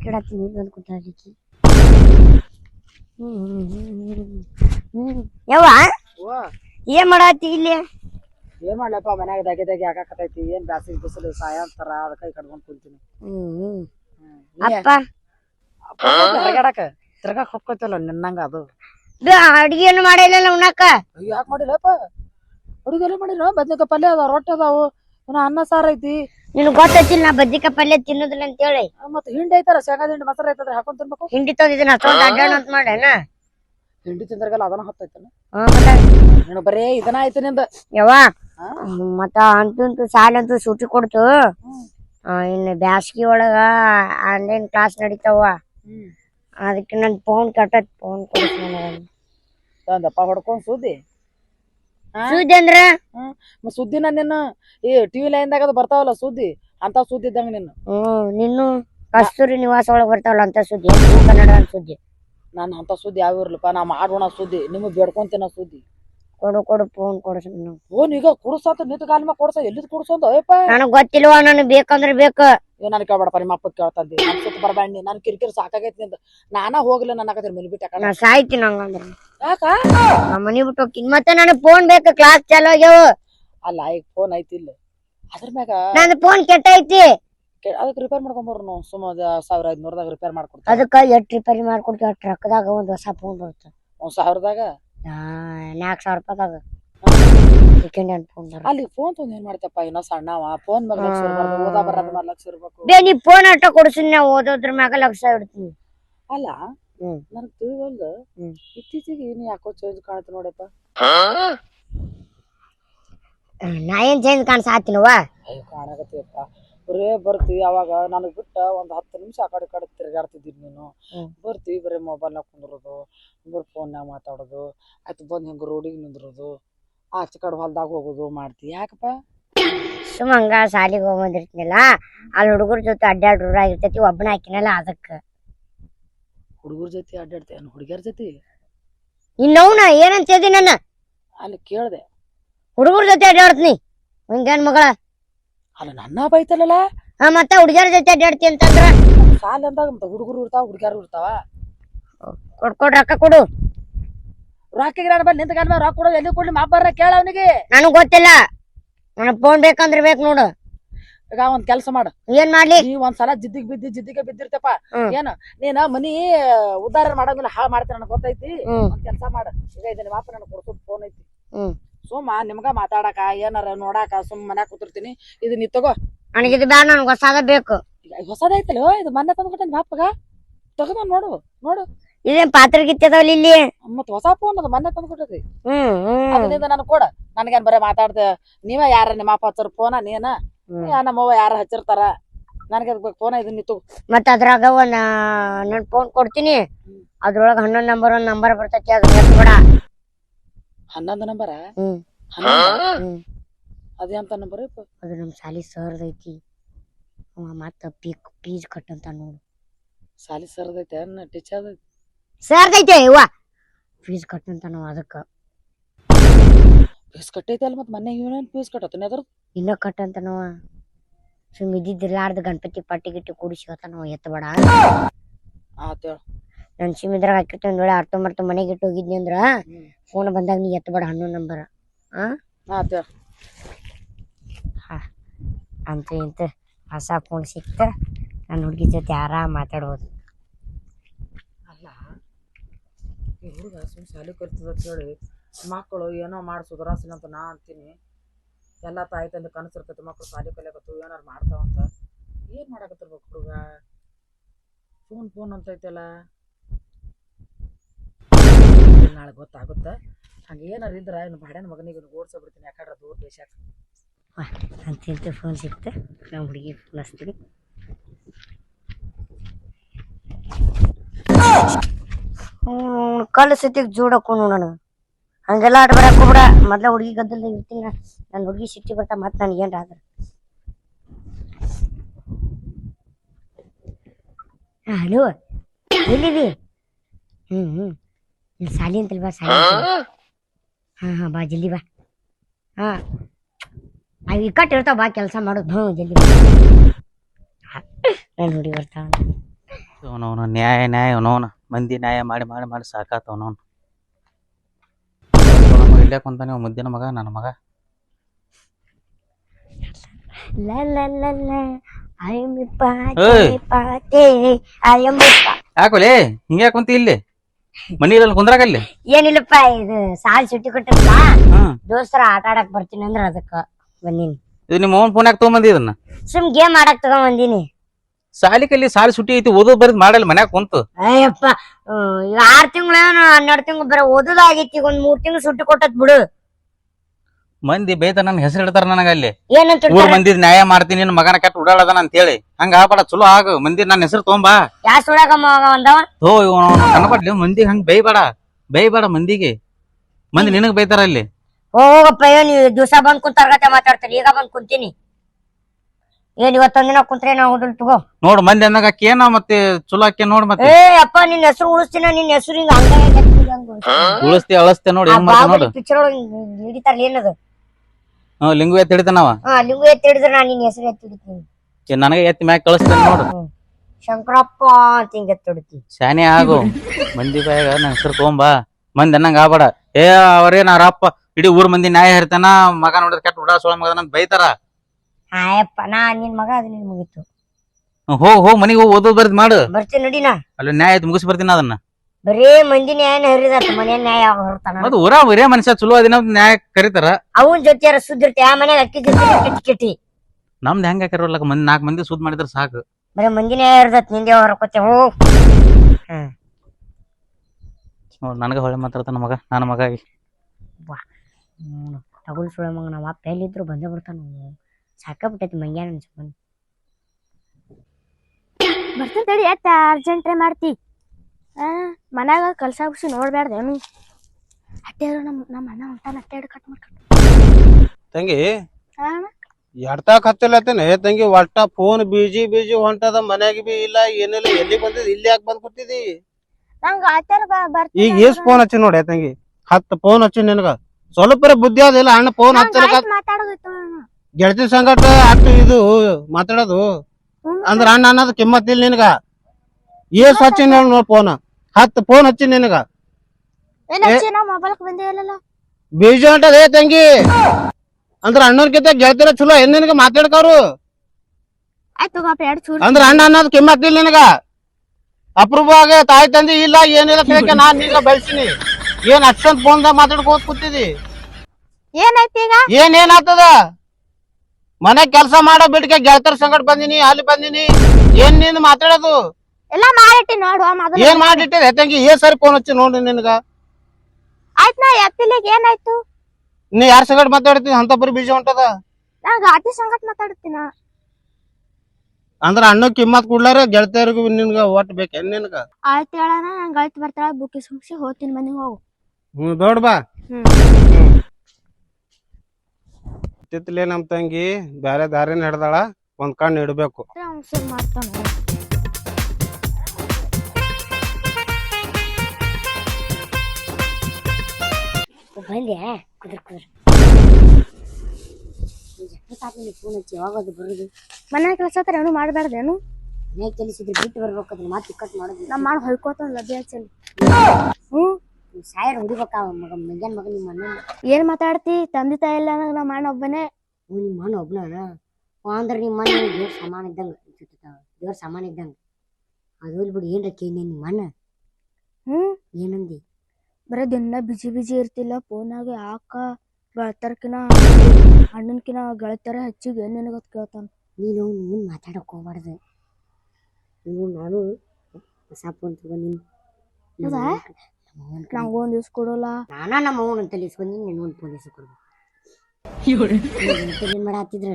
ಮನೆಯಲ್ಲ ಹುಡುಕಿಡತ್ತೀನಿ ಬಂದು ಕೂತಾಡ್ಲಿಕ್ಕೆ ಯವ್ವ ಏನ್ ಮಾಡತ್ತಿ ಇಲ್ಲಿ ಏನ್ ಮಾಡ್ಲಪ್ಪ ಮನ್ಯಾಗ ದಗೆ ದಗೆ ಹಾಕಾಕತೈತಿ ಏನ್ ಬ್ಯಾಸಿಗೆ ಬಿಸಿಲು ಸಾಯಂತರ ಅದ ಕೈ ಕಡ್ಕೊಂಡ್ ಕುಂತೀನಿ ಹ್ಮ್ ಅಪ್ಪ ಹೊರಗಾಡಕ ತಿರ್ಗಾಕ್ ಹೊಕ್ಕೈತಲ್ಲ ನಿನ್ನಂಗ ಅದು ಅಡಿಗೆನು ಮಾಡಿಲ್ಲ ಉಣ್ಣಾಕ ಯಾಕೆ ಮಾಡಿಲ್ಲಪ್ಪ ಅಡುಗೆ ಮಾಡಿಲ್ಲ ಬದ್ನಿಕಾಯಿ ಪಲ್ಯ ಅದಾವ ರೊಟ್ಟಿ ಅದಾವು ಅನ್ನ ಸಾರ ಐತಿ. ನಿನ್ ಗೊತ್ತಿಲ್ಲ ನಾ ಬದ್ನಿಕಾಯಿ ಪಲ್ಯ ತಿನ್ನೋದಿಲ್ಲ ಅಂತ ಹೇಳಿ ಮತ್ತೆ ಹಿಂಡಿ ಐತಾರ ಶೇಂಗಾದ ಹಿಂಡಿ ಮೊಸರು ಐತಂದ್ರೆ ಹಾಕೊಂಡ್ ತಿನ್ಬೇಕು? ಹಿಂಡಿ ತಂದಿದ್ದೀನಿ ಅಷ್ಟೊಂದು ಅಡ್ಡಾಣ ಅಂತ ಮಾಡೇನ ಹಿಂಡಿ ತಿಂದ್ರಗಲ್ಲ ಅದನ್ನ ಹತ್ತೈತನ ನೀನು ಬರೇ ಇದನ್ನ ಐತಿ ನಿಂದ. ಯವ್ವ? ಮತ್ತ ಅಂತೂ ಸಾಲಂತೂ ಸೂಟಿ ಕೊಡ್ತು. ಇನ್ನು ಬ್ಯಾಸ್ಗಿ ಒಳಗ ಆನ್ಲೈನ್ ಕ್ಲಾಸ್ ನಡೀತಾವ. ಅದಕ್ಕೆ ನನ್ ಫೋನ್ ಕಟ್ಟತ್ ಫೋನ್ ಕೊಡ್ತೀನಿ. ತಂದಪ್ಪ ಹೊಡ್ಕೊಂಡ್ ಸುದ್ದಿ? ಸುದ್ದಿ ಅಂದ್ರ? ಸುದ್ದಿನ ನಿನ್ನ ಈ ಟಿವಿ ಲೈನ್ದಾಗ ಅದು ಬರ್ತಾವಲ್ಲ ಸುದ್ದಿ? ಅಂತ ಸುದ್ದಿ ಇದ್ದಂಗ ನಿನ್ನ. ನಿನ್ನ ನಿನ್ನು ಕಸ್ತೂರಿ ನಿವಾಸ ಒಳಗ್ ಬರ್ತಾವಲ್ಲ ಅಂತ ಸುದ್ದಿ. ಕನ್ನಡ ಸುದ್ದಿ. ನಾನು ಅಂತ ಸುದ್ದಿ ಯಾವ ಇರ್ಲಪ್ಪ? ನಾ ಮಾಡೋಣ ಸುದ್ದಿ. ನಿಮಗೆ ಬೇಡ್ಕೊಂತಿನ ಸುದ್ದಿ. ಕೊಡು ಕೊಡು ಫೋನ್ ಕೊಡಸ ಫೋನ್ ಈಗ ಈಗ ಕುಡ್ಸಂತ ನಿಂತ ಕಾಲ ಕೊಡ್ಸ. ಎಲ್ಲಿದ್ ಅಯ್ಯಪ್ಪ ನನಗ್ ಗೊತ್ತಿಲ್ವಾ ನನಗ್ ಬೇಕಂದ್ರ ಬೇಕು. ಏನ್ ನನ್ ಕೇಳ್ಬೇಡಪ್ಪ ನಿಮ್ಮ ಅಪ್ಪ ಕೇಳ್ತಂದಿ ನನ್ ಸುತ್ತ ಬರ್ಬೇಡ ನೀ ನನ್ ಕಿರಿಕಿರಿ ಸಾಕಾಗೈತಿ ನಿಂದು. ನಾನ ಹೋಗ್ಲಿ ನನ್ನ ಮನಿ ಬಿಟ್ಟು ನಾ ಸಾಯ್ತೀನಿ ಹಂಗಂದ್ರ ಯಾಕ? ನಾ ಮನಿ ಬಿಟ್ಟು ಹೋಗ್ತೀನಿ. ಮತ್ತೆ ನನಗ್ ಫೋನ್ ಬೇಕು? ಕ್ಲಾಸ್ ಚಾಲು ಆಗ್ಯಾವ. ಅಲ್ಲ ಈಗ ಫೋನ್ ಐತಿ ಇಲ್ಲ. ಅದ್ರ ಮ್ಯಾಗ ನಂದು ಫೋನ್ ಕೆಟ್ಟ ಐತಿ. ಅದಕ್ಕೆ ರಿಪೇರ್ ಮಾಡ್ಕೊಂಬರ್ ನಾವು. ಸುಮಾರು ಸಾವಿರ ಐದ್ನೂರದಾಗ ರಿಪೇರ್ ಮಾಡ್ಕೊಡ್ತಾರೆ ಅದಕ್ಕ ಎಷ್ಟು ರಿಪೇರಿ ಮಾಡ್ಕೊಡ್ತೀವಿ? ಅಷ್ಟ್ ರೊಕ್ಕದಾಗ ಒಂದ್ ಹೊಸ ಫೋನ್ ಬರುತ್ತೆ. ಒಂದ್ ಸಾವಿರದಾಗ? ನಾಲ್ಕು ಸಾವಿರ ರೂಪಾಯಿದಾಗ ಸೆಕೆಂಡ್ ಹ್ಯಾಂಡ್ ಫೋನ್ ಅಲ್ಲಿ ಫೋನ್ ತೊಂದ್ ಏನ್ ಮಾಡ್ತಪ್ಪ ಇನ್ನೂ ಸಣ್ಣವ ಫೋನ್ ಮೇಲೆ ಲಕ್ಷ ಇರ್ಬಾರ್ದು ಓದಾ ಬರೋದ್ ಲಕ್ಷ ಇರ್ಬೇಕು. ಬೇ ನೀ ಫೋನ್ ಅಟ್ಟ ಕೊಡ್ಸಿನಿ ನಾ ಓದೋದ್ರ ಮ್ಯಾಗ ಲಕ್ಷ ಇಡ್ತೀನಿ. ಅಲ್ಲ ಹ್ಮ್. ನನಗ್ ತಿಳಿವಲ್ದು. ಹ್ಮ್. ಇತ್ತೀಚೆಗೆ ಏನ್ ಯಾಕೋ ಚೇಂಜ್ ಕಾಣುತ್ತೆ ನೋಡಪ್ಪ. ನಾ ಏನ್ ಚೇಂಜ್ ಕಾಣಿಸಾತಿನವ ಅಯ್ಯೋ ಕಾಣಕತ್ತೀಯಪ್ಪ. ಬರೇ ಬರ್ತೀವಿ ಅವಾಗ ನನಗ್ ಬಿಟ್ಟ ಒಂದ್ ಹತ್ತು ನಿಮಿಷ ಆ ಕಡೆ ಈ ಕಡೆ ತಿರ್ಗಾಡ್ತಿದ್ದೀನಿ ನೀನು. ಹ್ಮ್. ಬರ್ತೀವಿ ಬರೀ ಮೊಬೈಲ್ನಾಗ ಕುಂದ್ರೋದು ಬರೀ ಫೋನ್ನಾಗ ಮಾತಾಡೋದು. ಆಯ್ತು ಬಂದ್ ಹಿಂಗ ರೋಡಿಗೆ ನಿಂದ್ರೋದು. ಆಚೆ ಕಡೆ ಹೊಲ್ದಾಗ ಹೋಗೋದು ಮಾಡ್ತಿ ಯಾಕಪ್ಪ? ಸುಮ್ ಹಂಗ ಶಾಲಿಗೆ ಹೋಗಿ ಬಂದಿರ್ತೀನಲ್ಲ ಅಲ್ಲಿ ಹುಡುಗರ ಜೊತೆ ಅಡ್ಡಾಡ್ ಆಗಿರ್ತೈತಿ ಒಬ್ಬನ ಹಾಕಿನಲ್ಲ ಅದಕ್ಕ. ಹುಡುಗರ ಜೊತೆ ಅಡ್ಡಾಡ್ತೇನೆ ಹುಡುಗಿಯರ ಜೊತೆ? ಇನ್ನವ್ನ ಏನಂತ ಹೇಳಿ ನನ್ನ? ಅಲ್ಲಿ ಕೇಳ್ದೆ. ಹುಡುಗರ ಜೊತೆ ಅಡ್ಡಾಡ್ತೀನಿ ಹಿಂಗೇನ್ ಮಗಳ? ಅಲ್ಲ ನನ್ನ ಬೈತಲ್ಲ ಹಾ ಮತ್ತೆ ಹುಡುಗಿಯರ ಜೊತೆ ಅಡ್ಡಾಡ್ತಿ ಅಂತಂದ್ರ? ಸಾಲ ಅಂದಾಗ ಮತ್ತೆ ಹುಡುಗರು ಇರ್ತಾವ ಹುಡುಗಿಯರು ಇರ್ತಾವ? ಕೊಡ್ ಕೊಡ್ ರೊಕ್ಕ ಕೊಡು. ರೊಕ್ಕಿಗೆ ನಾನು ಬಂದು ನಿಂತ ಕಾಲ ರೊಕ್ಕ ಕೊಡೋದು ಎಲ್ಲಿ ಕೊಡ್ಲಿ ಮಾಪ್ ಕೇಳ ಅವನಿಗೆ. ನನಗ್ ಗೊತ್ತಿಲ್ಲ. ನನಗ್ ಫೋನ್ ಬೇಕಂದ್ರೆ ಬೇಕು ನೋಡು. ಈಗ ಒಂದ್ ಕೆಲಸ ಮಾಡು. ಏನ್ ಮಾಡ್ಲಿ? ನೀ ಒಂದ್ಸಲ ಜಿದ್ದಿಗ್ ಬಿದ್ದಿ ಜಿದ್ದಿಗೆ ಬಿದ್ದಿರ್ತಪ್ಪ ಹ್ಮ್. ಏನ ನೀನ ಮನಿ ಉದ್ದಾರ ಮಾಡಂಗಿಲ್ಲ ಹಾಳು ಮಾಡ್ತಾರ ನನಗೆ ಗೊತ್ತೈತಿ? ಹ್ಮ್. ಒಂದ್ ಕೆಲಸ ಮಾಡ. ಈಗ ಇದನ್ನ ಅಪ್ಪ ನನಗೆ ಕೊಡ್ಸೋದು ಫೋನ್ ಐತಿ. ಹ್ಮ್. ಸುಮ್ಮ ನಿಮ್ಗ ಮಾತಾಡಕ ಏನಾರ ನೋಡಾಕ ಸುಮ್ ಮನ್ಯಾಗ ಕೂತಿರ್ತೀನಿ. ಇದು ನೀ ತಗೋ. ಇದು ಬ್ಯಾಡ ನನ್ಗೆ ಹೊಸಾದ ಬೇಕು. ಈಗ ಹೊಸದೈತಲ್ಲ ಇದು ಮೊನ್ನೆ ತಂದ್ಕೊಟ್ಟೆ ನಿಮ್ಮ ತಗೊಂಡ್ ನೋಡು ನೋಡು. ಇದೇನ್ ಪಾತ್ರ ಗಿತ್ತದವಲ್ಲ ಇಲ್ಲಿ. ಮತ್ ಹೊಸ ಫೋನ್ ಅದು ಮೊನ್ನೆ ಹ್ಮ್ ಅದರಿಂದ ನಾನು ಕೊಡ. ನನ್ಗೇನ್ ಬರೀ ಮಾತಾಡ್ದೆ. ನೀವ ಯಾರ ನಿಮ್ಮ ಅಪ್ಪ ಹಚ್ಚರ್ ಫೋನ ನೀನ? ನಮ್ಮವ್ವ ಯಾರ ಹಚ್ಚಿರ್ತಾರ? ನನಗೆ ಫೋನ್ ಇದು ನೀ ತಗೋ. ಮತ್ತ ಅದ್ರಾಗ ಒಂದ್ ನನ್ ಫೋನ್ ಕೊಡ್ತೀನಿ. ಅದ್ರೊಳಗ ಹನ್ನೊಂದ್ ನಂಬರ್ ಒಂದ್ ನಂಬರ್ ಬರ್ತೈತಿ ಅದ್ ಬೇಡ. ಹನ್ನೊಂದು ನಂಬರ ಅದೇಂತ ನಂಬರ್ ಅದು ನಮ್ ಶಾಲಿ ಸರ್ದ್ ಐತಿ. ಅವ ಮತ್ತ ಪೀಕ್ ಪೀಜ್ ಕಟ್ಟಂತ ನೋಡು. ಸಾಲಿ ಸರ್ದೈತೆ ಟೀಚರ್ ಸರ್ದೈತೆ ಇವ ಫೀಸ್ ಕಟ್ಟಂತ ನಾವು ಅದಕ್ಕ. ಫೀಸ್ ಕಟ್ಟೈತೆ ಅಲ್ಲ ಮತ್ತೆ ಮೊನ್ನೆ ಇವನೇನ್ ಫೀಸ್ ಕಟ್ಟತಾನೆ ಅದ್ರ ಇನ್ನ ಕಟ್ಟಂತ ಸುಮ್ಮ ಸುಮ್ ಇದ್ದಿದ್ದಿರ್ಲಾರ್ದ ಗಣಪತಿ ಪಟ್ಟಿ ಗಿಟ್ಟಿ ಕೂಡಿಸ್ಕೊತ ನಾವು ಎತ್ತಬೇಡ. ಆತ ಹೇಳ. ನನ್ ಸಿಮ್ ಇದ್ರಾಗ ಹಾಕಿರ್ತ ಒಂದ್ ವೇಳೆ ಅರ್ಥ ಮನೆಗೆ ಇಟ್ಟು ಹೋಗಿದ್ನಿ ಅಂದ್ರ ಫೋನ್ ಬಂದಾಗ ನೀ ಎತ್ತಬೇಡ ಹಣ್ಣು ನಂಬರ್. ಆ? ಅಂತ ಇಂತ ಹೊಸ ಫೋನ್ ಸಿಕ್ತ. ನನ್ನ ಹುಡುಗಿ ಜೊತೆ ಆರಾಮ್ ಮಾತಾಡ್ಬೋದು ಅಲ್ಲ ಈ ಹುಡುಗ ಸುಮ್ ಶಾಲೆ ಕಲ್ತದ ಅಂತ ಮಕ್ಕಳು ಏನೋ ಮಾಡಿ ಸುಧಾರಿಸಿಲ್ಲ ಅಂತ ನಾ ಅಂತೀನಿ. ಎಲ್ಲ ತಾಯಿ ತಂದೆ ಕನಸಿರ್ತೈತಿ ಮಕ್ಕಳು ಶಾಲೆ ಕಲಿಯಕತ್ತು ಏನಾರು ಮಾಡ್ತಾವಂತ ಏನು ಮಾಡಕತ್ತಿರ್ಬೇಕು ಹುಡುಗ? ಫೋನ್ ಫೋನ್ ಅಂತ ಐತಲ್ಲ ನಾಳೆ ಗೊತ್ತಾಗುತ್ತೆ? ಹಂಗೆ ಏನಾರು ಇದ್ರ ಇನ್ನು ಬಾಡ್ಯಾನ ಮಗನಿಗೆ ಓಡ್ಸಬಿಡ್ತೀನಿ ಯಾಕಂದ್ರೆ ದೂರ ದೇಶ ಅಂತ ಫೋನ್ ಸಿಕ್ತೆ. ನಮ್ಮ ಹುಡುಗಿ ಫೋನ್ ಹ್ಮ್, ಕಲ್ಲು ಸತಿಗೆ ಜೋಡಕ್ಕು ನೋಡೋಣ ಹಂಗೆಲ್ಲ ಆಟ ಬರಕ್ ಹೋಗ್ಬೇಡ ಮೊದ್ಲ ಹುಡುಗಿ ಗದ್ದಲ್ದಾಗ ಇರ್ತೀನಿ ನನ್ನ ಹುಡುಗಿ ಸಿಟ್ಟಿ ಬರ್ತಾ ಮತ್ತೆ ನನಗೆ ಏನ್ರ ಆದ್ರೆ. ಹಲೋ. ಎಲ್ಲಿದಿ? ಹ್ಮ್ ಇಲ್ಲಿ ಸಾಲಿ ಅಂತಲ್ ಬಾ, ಸಾಲಿ ಹಾಂ, ಹಾ, ಬಾ, ಜಲ್ದಿ ಬಾ. ಹಾ. ಅವ್ ಇಕ್ಕಟ್ಟು ಇರ್ತಾವ ಬಾ, ಕೆಲಸ ಮಾಡೋದು ಹ್ಞೂ ಜಲ್ದಿ ನನ್ನ ಹುಡುಗಿ ಬರ್ತಾವ ನ್ಯಾಯ ನ್ಯಾಯ, ಅವನವನ. ಮಂದಿ ನ್ಯಾಯ ಮಾಡಿ ಮಾಡಿ ಮಾಡಿ ಸಾಕಾತ ಅವನವನ ಇಲ್ಲೇ ಕುಂತಾನೆ ಮುದ್ದಿನ ಮಗ ನನ್ನ ಮಗ. ಲ ಐ ಏಯ್. ಪಾತೆ ಐ ಎಂ ಯಾಕೋಲೆ ಹಿಂಗ್ಯಾಕ್ ಕುಂತಿ ಇಲ್ಲಿ? ಮನಿರಲ್ಲಿ ಕುಂದ್ರಾಗಲ್ಲಿ ಏನಿಲ್ಲಪ್ಪ ಇದು ಸಾಲ್ ಸುಟ್ಟಿ ಕೊಟ್ಟಿರಲ್ಲ ಹ್ಮ್ ದೋಸ್ತರ ಆಟ ಆಡಕ್ ಬರ್ತೀನಿ ಅಂದ್ರ ಅದಕ್ಕ ಬಂದೀನಿ. ಇದು ನಿಮ್ಮ ಫೋನ್ ಫೋನ್ಯಾಗ ತೊಗೊಂಬಂದಿ ಇದನ್ನ? ಸುಮ್ ಗೇಮ್ ಆಡಕ್ ತಗೊಂಡ್ ಬಂದೀನಿ ಸಾಲಿ ಕಲ್ಲಿ ಸಾಲಿ ಸುಟ್ಟಿ ಐತಿ ಓದೋದ್ ಬರೀದ್ ಮಾಡಲ್ಲ ಮನ್ಯಾಗ ಕುಂತು. ಅಯ್ಯಪ್ಪ ಆರ್ ತಿಂಗಳ ಹನ್ನೆರಡು ತಿಂಗಳು ಬರ ಓದೋದಾಗೈತಿ ಒಂದ್ ಮೂರ್ ತಿಂಗಳು ಸುಟ್ಟಿ ಕೊಟ್ಟತ್ ಬಿಡು. ಮಂದಿ ಬೇತ ನನ್ನ ಹೆಸರು ಇಡ್ತಾರ ನನಗ ಅಲ್ಲಿ. ಏನಂತ ಊರ್ ಮಂದಿ ನ್ಯಾಯ ಮಾಡ್ತೀನಿ ನಿನ್ ಮಗನ ಕೆಟ್ಟ ಉಡಾಳದನ ಅಂತ ಹೇಳಿ ಹಂಗ ಆಗ್ಬೇಡ ಚಲೋ ಆಗ ಮಂದಿ ನನ್ನ ಹೆಸರು ತೊಗೊಂಬಾ. ಯಾ ಸುಳಾಗ ಒಂದವ ಥೋ ಕನಪಡ್ಲಿ ಮಂದಿ ಹಂಗ ಬೈಬೇಡ ಬೈಬೇಡ ಮಂದಿಗೆ. ಮಂದಿ ನಿನಗ್ ಬೈತಾರ ಅಲ್ಲಿ. ಹೋಗಪ್ಪ ಏನ್ ದಿವಸ ಬಂದ್ ಕುಂತಾರ ಮಾತಾಡ್ತಾರೆ ಈಗ ಬಂದ್ ಕುಂತೀನಿ. ಏನ್ ಇವತ್ತೊಂದಿನ ಕುಂತ್ರೆ ನಾವು ಹೋದಲ್ ತಗೋ. ನೋಡ್ ಮಂದಿ ಅಂದಾಗ ಏನ ಮತ್ತೆ ಚಲೋ ಆಕೆ ನೋಡ್ ಮತ್ತೆ. ಏ ಅಪ್ಪ ನಿನ್ ಹೆಸರು ಉಳಿಸ್ತೀನ ನಿನ್ ಹೆಸರು ಹಿಂಗ ಉಳಿಸ್ತಿ ಅಳಸ್ತೇ ನೋಡಿ ಹೆಂಗ್ ಮಾಡ್ತಿ ನೋಡು. ಪಿಕ್ಚರ್ ಲಿಂಗ ಹಿಡಿತಾರಲ್ಲ ಏನದು? ಹಾ ಲಿಂಗು ಎತ್ತಿ ಹಿಡಿತಾನವ ಹಾ ಲಿಂಗು ಎತ್ತಿ ಹಿಡಿದ್ರೆ ನಾ ನಿನ್ ಹೆಸರು ಎತ್ತಿ ಹಿಡಿತೀನಿ. ಏ, ನನಗೆ ಎತ್ತಿ ಮ್ಯಾಗ ಕಳಿಸ್ತೇನೆ ನೋಡು. ಶಂಕರಪ್ಪ ಅಂತ ಹಿಂಗ ಎತ್ತ ಹಿಡಿತೀನಿ. ಶಾನೆ ಆಗು. ಮಂದಿ ಬಾಯಾಗ ನನ್ನ ಹೆಸರು ತಗೊಂಬಾ. ಮಂದಿ ಅನ್ನಂಗ ಆಗ್ಬೇಡ. ಏ ಅವ್ರೇನ ಅವ್ರಪ್ಪ ಇಡೀ ಊರ್ ಮಂದಿ ನ್ಯಾಯ ಹೇಳ್ತಾನ ಮಗ ನೋಡಿದ್ರೆ ಕೆಟ್ಟ ಉಡಾ ಸೋಳ ಮಗನ ಅಂತ ಬೈತಾರ. ಆಯಪ್ಪ ನಾ ನಿನ್ ಮಗ ಅದು ನಿನ್ ಮುಗಿತು ಹೋಗ್ ಹೋಗ್ ಮನೆಗೆ ಹೋಗಿ ಓದೋದು ಬರ್ದ್ ಮಾಡು. ಬರ್ತೀನಿ ನಡಿನಾ ಅಲ್ಲ ನ್ಯಾಯ ಐತಿ ಮುಗಿಸಿ ಬರ್ತೀನಿ ಅದನ್ನ. ಬರೇ ಮಂದಿ ನ್ಯಾಯನ ಹರಿದಾರ ಮನೆ ನ್ಯಾಯ ಹೊರತಾನ ಅದು ಊರ ಬರೇ ಮನುಷ್ಯ ಚಲೋ ಅದಿನ ನ್ಯಾಯ ಕರೀತಾರ. ಅವನ್ ಜೊತೆ ಸುದ್ದಿರ್ತಿ ಆ ಮನ್ಯಾಗ ಅಕ್ಕಿ ಜೊತೆ ಕಿಟ್ಟಿ ಕೆಟ್ಟಿ ನಮ್ದು ಹೆಂಗ ಹಾಕಿರೋಲ್ಲ ಮಂದಿ ನಾಲ್ಕು ಮಂದಿ ಸುದ್ ಮಾಡಿದ್ರ ಸಾಕು. ಬರೇ ಮಂದಿ ನ್ಯಾಯ ಹರಿದತ್ ನಿಂದೆ ಹೊರಕೋತೆ ಹೋ. ನೋಡ್ ನನಗ ಹೊಳೆ ಮಾತಾಡ್ತಾನ ಮಗ ನನ್ನ ಮಗ ಆಗಿ. ತಗೊಳ್ ಸುಳೆ ಮಗ ನಮ್ಮ ಅಪ್ಪ ಎಲ್ಲಿದ್ರು ಬಂದೇ ಬರ್ತಾನ. ಸಾಕಾಗ್ಬಿಟ್ಟೈತಿ ಮಂಗ್ಯಾನ ಅನ್ಸ್ಕೊಂಡ್ ಬರ್ತೀನಿ ತಡಿ ಅತ್ತ ಅರ್ಜೆಂಟ್ರೆ ಮಾಡ್ತಿ. ಆ ಮನ್ಯಾಗ ಕಲ್ಸ ಬಿಸಿ ನೋಡ್ಬ್ಯಾಡ್ದೇನು ಅಟ್ಟೆರು ನಮ್ಮ ನಮ್ಮ ಅಣ್ಣ ಹೊಂಟಾನ ಅಟ್ಟೆಡು ಕಟ್ ಮಾಡ್ಕೊಂಡು ತಂಗಿ ಹಾ ಎಡ್ತಾಕ್ ಹತ್ತಿಲ್ಲತ್ತೇನೆ ತಂಗಿ ಒಟ್ಟ ಫೋನ್ ಬೀಜಿ ಬೀಜಿ ಹೊಂಟದ ಮನ್ಯಾಗ ಬಿ ಇಲ್ಲ ಏನಿಲ್ಲ ಎಲ್ಲಿ ಬಂದಿದ್ ಇಲ್ಲಿ ಯಾಕೆ ಬಂದ್ ಕೂತಿದಿ? ನಂಗೆ ಅಟ್ಟೆರು ಬರ್ತೀನಿ ಈಗ ಎಷ್ಟ್ ಫೋನ್ ಹಚ್ಚಿ ನೋಡಿ ತಂಗಿ. ಹತ್ತು ಫೋನ್ ಹಚ್ಚಿ ನಿನಗ. ಸ್ವಲ್ಪ ಬುದ್ಧಿ ಅದಿಲ್ಲ ಅಣ್ಣ ಫೋನ್ ಹಚ್ಚಲಿಕ್ಕೆ ಮಾತಾಡೋದಿತ್ತು ಗೆಳತಿ ಸಂಗಟ ಅಟ್ಟು ಇದು ಮಾತಾಡೋದು. ಅಂದ್ರ ಅಣ್ಣ ಅನ್ನೋದು ಕಿಮ್ಮತ್ ಇಲ್ಲ ನಿನಗ. ಏಸ್ ಹಚ್ಚಿ ನೋಡ್ ಫೋನ್ ಹತ್ತು ಫೋನ್ ಹಚ್ಚಿ ನಿನಗ. ಏನ್ ಹಚ್ಚಿ ನಾವು ಮೊಬೈಲ್ಗೆ ಬಂದೇ ಇಲ್ಲಲ್ಲ. ಬಿಜಿ ಹೊಂಟದ ಏ ತಂಗಿ. ಅಂದ್ರ ಅಣ್ಣನ್ಕಿಂತ ಗೆಳತಿರ ಚಲೋ ಏನ್ ನಿನಗ ಮಾತಾಡ್ಕವ್ರು? ಆಯ್ತು ತಗೋಪ್ಪ ಎರಡು ಚೂರು. ಅಂದ್ರ ಅಣ್ಣ ಅನ್ನೋದು ಕಿಮ್ಮತ್ ಇಲ್ಲ ನಿನಗ. ಅಪ್ರೂಪಾಗ ತಾಯಿ ತಂದೆ ಇಲ್ಲ ಏನಿಲ್ಲ ಕೇಳಕ್ಕೆ ನಾನ್ ಈಗ ಬೆಳ್ಸಿನಿ ಏನ್ ಅಷ್ಟೊಂದ್ ಫೋನ್ದಾಗ ಮಾತಾಡ್ಕೋತ ಕೂತಿದಿ? ಏನಾಯ್ತು ಈಗ? ಏನ್ ಏನಾಗ್ತದ? ಮನೆ ಕೆಲಸ ಮಾಡೋ ಬಿಡ್ಕೆ ಗೆಳತರ ಸಂಗಟ ಬಂದಿನಿ ಅಲ್ಲಿ ಬಂದಿನಿ. ಏನ್ನಿಂದ ಮಾತಾಡೋದು? ಎಲ್ಲ ಮಾಡಿಟ್ಟಿ ನೋಡು ಮೊದಲು. ಏನ್ ಮಾಡಿಟ್ಟಿದೆ ತಂಗಿ ಏ ಸರಿ ಫೋನ್ ಹಚ್ಚಿ ನೋಡಿ ನಿನಗ. ಆಯ್ತು ನಾ ಎತ್ತಿಲಿಗೆ ಏನಾಯ್ತು? ನೀ ಯಾರ ಸಂಗಟ ಮಾತಾಡ್ತೀನಿ ಅಂತ ಬೀಜ ಹೊಂಟದ ನಾನು ಗಾಟಿ ಸಂಗಟ್ ಮಾತಾಡ್ತೀನ ಅಂದ್ರ ಅಣ್ಣ ಕಿಮ್ಮತ್ ಕೊಡ್ಲಾರ ಗೆಳತಿಯರಿಗೂ ನಿನ್ಗ ಒಟ್ಟು ಬೇಕೇನ್ ನಿನಗ? ಆಯ್ತು ಹೇಳಣ ನಂಗೆ ಆಯ್ತು ಬರ್ತಾಳ ಬುಕ್ಕಿ ಸುಮ್ಸಿ ಹೋಗ್ತೀನಿ ಮನೆಗೆ ಹೋಗು. ಹ್ಮ್ ದೊಡ್ಡ ಬಾ. ಹ್ಮ್. ತಿತ್ಲೆ ನಮ್ ತಂಗಿ. ಬ್ಯಾರೆ ದಾರಿನ ಹಿಡ್ದಾಳ. ಒಂದ್ ಕಣ್ಣು ಇಡ್ಬೇಕು. ಮಾಡ್ತಾನೆ. ಬಂದೆ ಕುದ್ರ ಕುದ್ರ. ಫೋನ್ ಹಚ್ಚಿ ಯಾವಾಗ ಅದು ಬರೋದು. ಮನ್ಯಾಗ ಕೆಲಸ ಹತ್ರ ಏನು ಮಾಡಬಾರ್ದೇನು ಮನ್ಯಾಗ ಕೆಲಸಿದ್ರೆ ಬಿಟ್ಟು ಬರ್ಬೇಕು ಅದನ್ನ ಮಾತು ಕಟ್ ಮಾಡೋದು. ನಮ್ಮ ಮಾಡಿ ಹೊಯ್ಕೋತ ಲಭ್ಯ ಹಚ್ಚಲಿ ಹ್ಞೂ ಸಾಯರ್ ಹೊಡಿಬೇಕ ಮಗ ಮಂಗ್ಯಾನ್ ಮಗ ನಿಮ್ಮ ಅಣ್ಣ ಏನ್ ಮಾತಾಡ್ತಿ? ತಂದೆ ತಾಯಿ ಇಲ್ಲ ಅನ್ನೋದು ನಮ್ಮ ಅಣ್ಣ ಒಬ್ಬನೇ. ಹ್ಞೂ ನಿಮ್ಮ ಅಣ್ಣ ಒಬ್ನ ಅಂದ್ರೆ ನಿಮ್ಮ ಅಣ್ಣ ದೇವ್ರ ಸಮಾನ ಇದ್ದಂಗ. ದೇವ್ರ ಸಮಾನ ಇದ್ದಂಗ. ಅದು ಬಿಡು ಏನ್ರ ಕೇಳಿ ನಿಮ್ಮ ಅಣ್ಣ? ಹ್ಮ್. ಏನಂದಿ? ಬರೀ ದಿನ ಬಿಜಿ ಬಿಜಿ ಇರ್ತಿಲ್ಲ ಫೋನಾಗ ಯಾಕ ಗೆಳತರ್ಕಿನ ಅಣ್ಣನಕಿನ ಗೆಳತರ ಹೆಚ್ಚಿಗೆ ಏನ್ ಗೊತ್ತು ಕೇಳ್ತಾನ? ನೀನು ಮುಂದೆ ಮಾತಾಡಕ್ ಹೋಗ್ಬಾರ್ದು. ನೀವು ನಾನು ಹೊಸ ಫೋನ್ ತಗೊಂಡಿನಿ. ಹೌದಾ? ನಂಗೂ ಒಂದ್ ದಿವ್ಸ ಕೊಡೋಲ್ಲ. ನಾನ ನಮ್ಮ ಅವನ ಅಂತ ಇಸ್ಕೊಂಡಿ ನೀನು ಒಂದು ಫೋನ್ ಇಸ್ಕೊಡ್ಬೇಕು ಏನ್ ಮಾಡತ್ತಿದ್ರ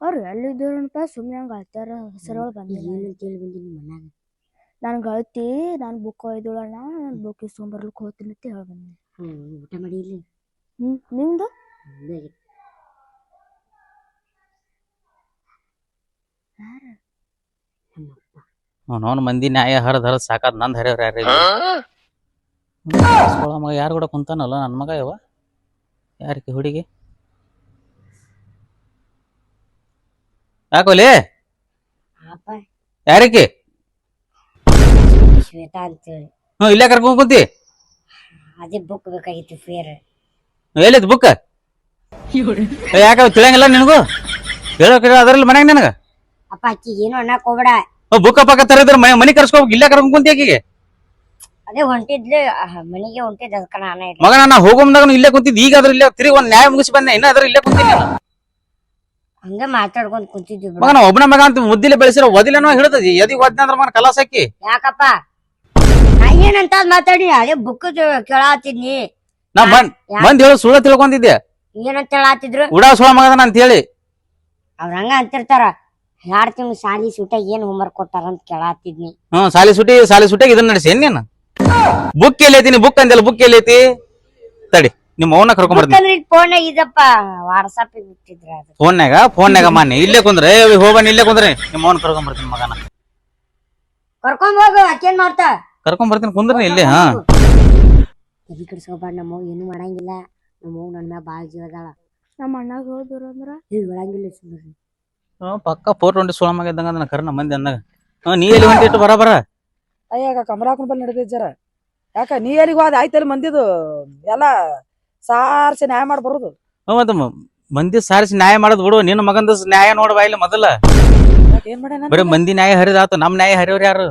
ಅವ್ರು ಎಲ್ಲಿದ್ದೂರನಪ್ಪ? ಸುಮ್ಮನೆ ಹಂಗೆ ಅಳ್ತಾರ ಹೆಸರುಗಳು ಬಂದಿಲ್ಲ. ಏನಂತ ಹೇಳಿ ಬಂದಿ ನಿಮ್ಮ ಮನ್ಯಾಗ? ನಾನು ಅಳ್ತಿ ನಾನು ಬುಕ್ ಒಯ್ದೋಳಣ್ಣ ನಾನು ಬುಕ್ ಇಸ್ಕೊಂಬರ್ಲಿಕ್ಕೆ ಹೋಗ್ತೀನಿ ಅಂತ ಹೇಳಿ ಬಂದೆ. ಹ್ಞೂ ಊಟ ಮಾಡಿ ಇಲ್ಲಿ. ಹ್ಞೂ ನಿಮ್ದು ಅವನವನ ಮಂದಿ ನ್ಯಾಯ ಹರಿದ್ ಹರಿದ್ ಸಾಕಾದ ನಂದ್ ಹರಿಯವ್ರ ಯಾರ ಮಗ ಯಾರು ಕೂಡ ಕುಂತಾನಲ್ಲ ನನ್ನ ಮಗ ಯಾವ ಯಾರಿಗೆ ಹುಡುಗಿ? ಯಾಕೋಲಿ ಅಪ್ಪ. ಯಾರಿಕಿ? ಶ್ವೇತಾ ಅಂತೇಳಿ. ಹ್ಞೂ ಇಲ್ಲೇ ಕರ್ಕೊಂಡ್ ಕುಂತಿ? ಅದೇ ಬುಕ್ ಬೇಕಾಗಿತ್ತು ಫೇರ್ ಎಲ್ಲಿದ್ ಬುಕ್ ಯಾಕ ತಿಳಿಯಂಗಿಲ್ಲ ನಿನಗೂ? ಹೇಳೋಕೆ ಅದರಲ್ಲಿ ಮನ್ಯಾಗ ನಿನಗ? ಅಪ್ಪ ಅಕ್ಕಿ ಏನು ಅನ್ನಕ್ ಹೋಗ್ಬೇಡ. ಬುಕ್ಕ ಪಕ್ಕ ತರದ್ರ ಮನೆ ಕರ್ಸ್ಕೋಬೇಕು ಇಲ್ಲೇ ಕರ್ಕೊಂಡ್ ಕುಂತಿ ಆಕಿಗೆ ಅದೇ ಹೊಂಟಿದ್ಲೆ ಮನೆಗೆ ಹೊಂಟಿದ್ ಅದಕ್ಕೆ ನಾನೇ ಇಲ್ಲ. ಮಗ ನಾ ಹೋಗುಮ್ದಾಗ ಇಲ್ಲೇ ಕುಂತಿದ್ ಈಗ ಅದ್ರ ಇಲ್ಲೇ ತಿರುಗಿ ಒಂದ್ ನ್ಯಾಯ ಮುಗಿಸಿ ಬಂದೆ ಇನ್ನ ಅದ್ರ ಇಲ್ಲೇ ಕುಂತೀನಿ ಹಂಗ ಮಾತಾಡ್ಕೊಂಡ್ ಕುಂತಿದ್ವಿ ಬಿಡು. ಮಗ ನಾ ಒಬ್ಬನ ಮಗ ಅಂತ ಮುದ್ದಿಲೆ ಬೆಳೆಸಿರೋ ಒದಿಲೇನೋ ಹಿಡಿದದಿ ಎದಿ ಒದ್ನ ಅಂದ್ರ ಮಗ ಕಲಾಸ ಹಾಕಿ. ಯಾಕಪ್ಪ? ನಾ ಏನಂತ ಮಾತಾಡಿ ಅದೇ ಬುಕ್ ಕೇಳಾತಿದ್ನಿ. ನಾ ಬಂದ್ ಬಂದ್ ಹೇಳು ಸುಳ್ಳ ತಿಳ್ಕೊಂಡಿದ್ದೆ. ಏನಂತ ಹೇಳಾತಿದ್ರು? ಉಡಾ ಸುಳ ಮಗದನ ಅಂತ ಹೇಳಿ. ಅವ್ರ ಹಂಗ ಅಂತಿರ್ತಾರ ಯಾರ್ ತಿಂಗ್ ಶಾಲಿ ಸೂಟ ಏನ್ ಹೋಮ್ವರ್ಕ್ ಕೊಟ್ಟಾರ ಅಂತ ಕೇಳಾತಿದ್ನಿ. ಹ್ಮ್ ಸಾಲಿ ಸುಟಿ ಸಾಲಿ ಸುಟಿಗೆ ಇದನ್ನ ನಡೆಸಿ ನೀನು? ಬುಕ್ ಎಲ್ಲೈತಿ ಐತಿ ನೀ ಬುಕ್ ಅಂದಿಲ್ಲ ಬುಕ್ ಎಲ್ಲಿ ಐತಿ ತಡಿ ನಿಮ್ಮ ಅವನ ಕರ್ಕೊಂಡ್ ಬರ್ತೀನಿ. ಫೋನ್ ಇದಪ್ಪ ವಾಟ್ಸಪ್ ಬಿಟ್ಟಿದ್ರ ಅದು. ಫೋನ್ಯಾಗ ಫೋನ್ಯಾಗ ಮಾನ್ಯ ಇಲ್ಲೇ ಕುಂದ್ರೆ. ಹೋಗಣ ಇಲ್ಲೇ ಕುಂದ್ರೆ. ನಿಮ್ಮ ಅವನ ಕರ್ಕೊಂಡ್ ಬರ್ತೀನಿ ಮಗನ. ಕರ್ಕೊಂಡ್ ಹೋಗು ಅಕ್ಕೇನ್ ಮಾಡ್ತಾ? ಕರ್ಕೊಂಡ್ ಬರ್ತೀನಿ ಕುಂದ್ರಿ ಇಲ್ಲಿ ಹಾ. ತಲಿ ಕೆಡ್ಸ್ಕೊಬಾರ್ದು ನಮ್ಮ ಅವ್ವ ಏನು ಮಾಡಂಗಿಲ್ಲ. ನಮ್ಮ ಅವ್ವ ನನ್ನ ಮ್ಯಾಗ ಬಾಳ ಜೀವ ಅದಾಳ. ನಮ್ಮ ಅಣ್ಣಾಗ ಹೋದ್ರು ಅಂದ್ರ? ಈಗ ಒಳಂಗಿಲ್ಲ ಸುಮ್ಮನೆ ಹ್ಮ್, ಪಕ್ಕ ಫೋರ್ ಟ್ವೆಂಟಿ ಸೋಳಮ್ ಇದ್ದಂಗ ಕರ್ನ ಮಂದಿ ಅಂದಾಗ. ಹ್ಮ್ ನೀ ಎಲ್ಲಿ ಹೊಂಟಿಟ್ಟು? ಬರ ಬರ. ಅಯ್ಯಾಗ ಕಮಲಾಕನ ಬಲ್ಲಿ ನಡೆದೈತಿ ಜರ? ಯಾಕ ನೀ ಎಲ್ಲಿಗೆ ಹೋದ? ಆಯ್ತಲ್ಲಿ ಮಂದಿದು? ಎಲ್ಲ ಸಾರ್ಸಿ ನ್ಯಾಯ ಮಾಡಿ ಬರುದು. ಹ್ಮ್, ಮತ್ತೆ ಮ- ಮಂದಿ ಸಾರಿಸಿ ನ್ಯಾಯ ಮಾಡೋದು ಬಿಡು. ನಿನ್ನ ಮಗಂದ ನ್ಯಾಯ ನೋಡ್ಬಾ ಇಲ್ಲಿ ಮೊದಲ. ಯಾಕ ಏನ್ ಮಾಡ್ಯಾನ ಬರೀ ಮಂದಿ ನ್ಯಾಯ ಹರಿದಾತು. ನಮ್ ನ್ಯಾಯ ಹರಿಯವ್ರ ಯಾರು?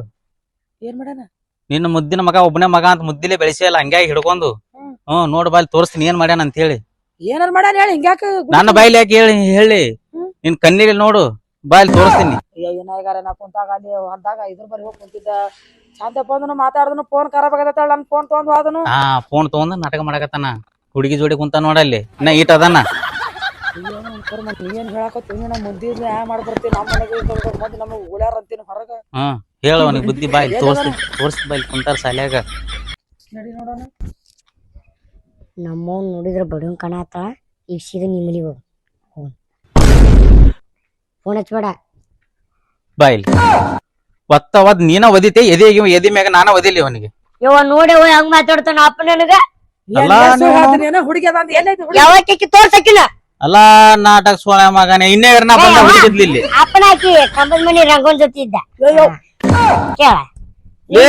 ಏನ್ ಮಾಡ್ಯಾನ? ನಿನ್ನ ಮುದ್ದಿನ ಮಗ ಒಬ್ಬನೇ ಮಗ ಅಂತ ಮುದ್ದಿಲೆ ಬೆಳೆಸಿಯಲ್ಲ ಹಂಗಾಗಿ ಹಿಡ್ಕೊಂಡು. ಹ್ಮ್. ಹ್ಮ್ ನೋಡ್ ಬಾಯ್ ತೋರಿಸ್ತೀನಿ. ಏನ್ ಮಾಡ್ಯಾನ ಅಂತ ಹೇಳಿ. ಏನಾರ ಮಾಡ್ಯಾನ ಹೇಳಿ ಹಿಂಗ್ಯಾಕ ನನ್ನ ಬಾಯಿಲಿ ಯಾಕೆ ಹೇಳಿ ಹೇಳಿ. ಹ್ಮ್. ನಿನ್ ಕಣ್ಣೀರಲ್ಲಿ ನೋಡು. ಬಾಯ್ ತೋರಿಸ್ತೀನಿ. ಏನಾಗಾರ ನಾ ಕುಂತಾಗ ಅಲ್ಲಿ ಹೊಲ್ದಾಗ ಇದ್ರ ಬರಿ ಹೋಗಿ ಕುಂತಿದ್ದ. ಚಂದ ಬಂದನು ಮಾತಾಡ್ದನು ಫೋನ್ ಖರಾಬ್ ನನ್ ಫೋನ್ ತಗೊಂಡ್ ಹೋದನು ಫೋನ್ ತಗೊಂಡ್ ನಾಟಕ ಮಾಡಕತ್ತಾನ. ಹುಡುಗಿ ಜೋಡಿ ಕುಂತ ನೋಡಲ್ಲಿ ಇನ್ನ ಈಟ್ ಅದಾನ. ನೀನ್ ನಾ ಮಾಡಿ ಬರ್ತೀನಿ ನಮ್ಮ ಮನೆಗೆ ನಮಗ್ ಉಳ್ಯಾರ ಅಂತೀನಿ ಹೊರಗ. ಹಾ ಹೇಳು ಅವನಿಗೆ ಬುದ್ಧಿ ಬಾಯಿ ಬಾಯಿ ಕುಂತಾರ ಸಾಲ್ಯಾಗ ನಡಿ ನೋಡೋಣ ನಮ್ಮವ್ ನೋಡಿದ್ರ ಬಡವನ್ ಕಾಣತ್ತ ಈಗ ಸೀದಾ ನಿಮ್ಮ ಮನೆಗೆ ಹೋಗು. ಫೋನ್ ಹಚ್ಬೇಡ ಬಾಯಿಲಿ ಒತ್ತ ಒದ್ ನೀನ ಒದಿತೆ ಎದೆ ಎದಿ ಮ್ಯಾಗ ನಾನ ಒದಿಲಿ ಅವನಿಗೆ. ಇವ ನೋಡಿ ಹೋಯ್ ಹೆಂಗ್ ಮಾತಾಡ್ತಾನ ಅಪ್ಪ ನನಗ? ಅಲ್ಲ ನೀವು- ಹುಡುಗಿ ಅದ ಅಂತ ಎಲ್ಲೈತಿ ಹುಡುಗಿ? ಯಾವಕ್ಕೆ ತೋರ್ಸಕಿನ ಅಲ್ಲ ನಾಟಕ ಸೋಳ ಮಗನೇ ಇನ್ನೇ ನಾ ಬಂದ ಹುಡುಗಿದ್ಲಿ ಇಲ್ಲಿ. ಅಪ್ಪನ ಹಾಕಿ ಕಂಬದ ಮನಿ ರಂಗೋನ್ ಜೊತೆ ಇದ್ದ. ಕೇಳ. ಏ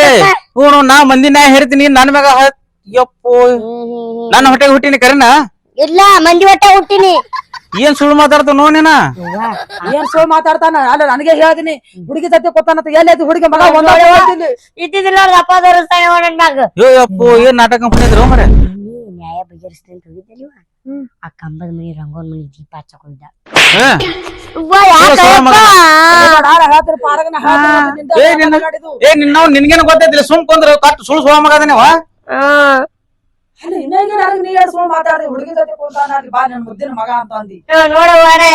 ಹ್ಞೂ ನಾ ಮಂದಿ ನಾ ಹೇಳ್ತೀನಿ ನನ್ ಮ್ಯಾಗ ಹತ್- ಯಪ್ಪೋ. ನನ್ನ ಹೊಟ್ಟೆಗೆ ಹುಟ್ಟಿನಿ ಕರೆನ? ಇಲ್ಲ ಮಂದಿ ಒಟ್ಟ ಹುಟ್ಟಿನಿ. ಏನ್ ಸುಳ್ಳು ಮಾತಾಡ್ತಾವ ನೋನೇನ ಯವ್ವ, ಏನ್ ಸುಳ್ಳು ಮಾತಾಡ್ತಾನ? ಅಲ್ಲ ನನಗೆ ಹೇಳ್ತೀನಿ. ಹುಡುಗಿ ಜೊತೆ ಕೊತ್ತಾನಂತ ಎಲ್ಲೈತಿ ಹುಡುಗಿ ಮಗ? ಒಂದ ಇದ್ದಿದ್ದಿಲ್ಲ ಅಪ್ಪ ತೋರಿಸ್ತಾನೆ ನನ್ ಯೋ ಯಪ್ಪೋ ಏನ್ ನಾಟಕ ಕಂಪನಿ ಇದ್ರು ಮರೆ ನೀ ನ್ಯಾಯ ಬಗೆಹರಿಸ್ತೀನಿ ಅಂತ. ಆ ಕಂಬದ ಮೇಲೆ ರಂಗೋನ್ ಮನಿ ದೀಪ ಹಚ್ಚಕ್ ಹೋಗಿದ್ದ ಹಾ? ಅವ್ವ, ಯಾಕಯ್ಯಪ್ಪ? ಏ ನಿನ್ನ ನಿನ್ಗೇನ ಗೊತ್ತೈತಿಲ್ಲ? ಸುಮ್ ಕೊಂದ್ರ ಕಟ್ ಸುಳ್ಳು ಸುಳ ಮಗ ನಾ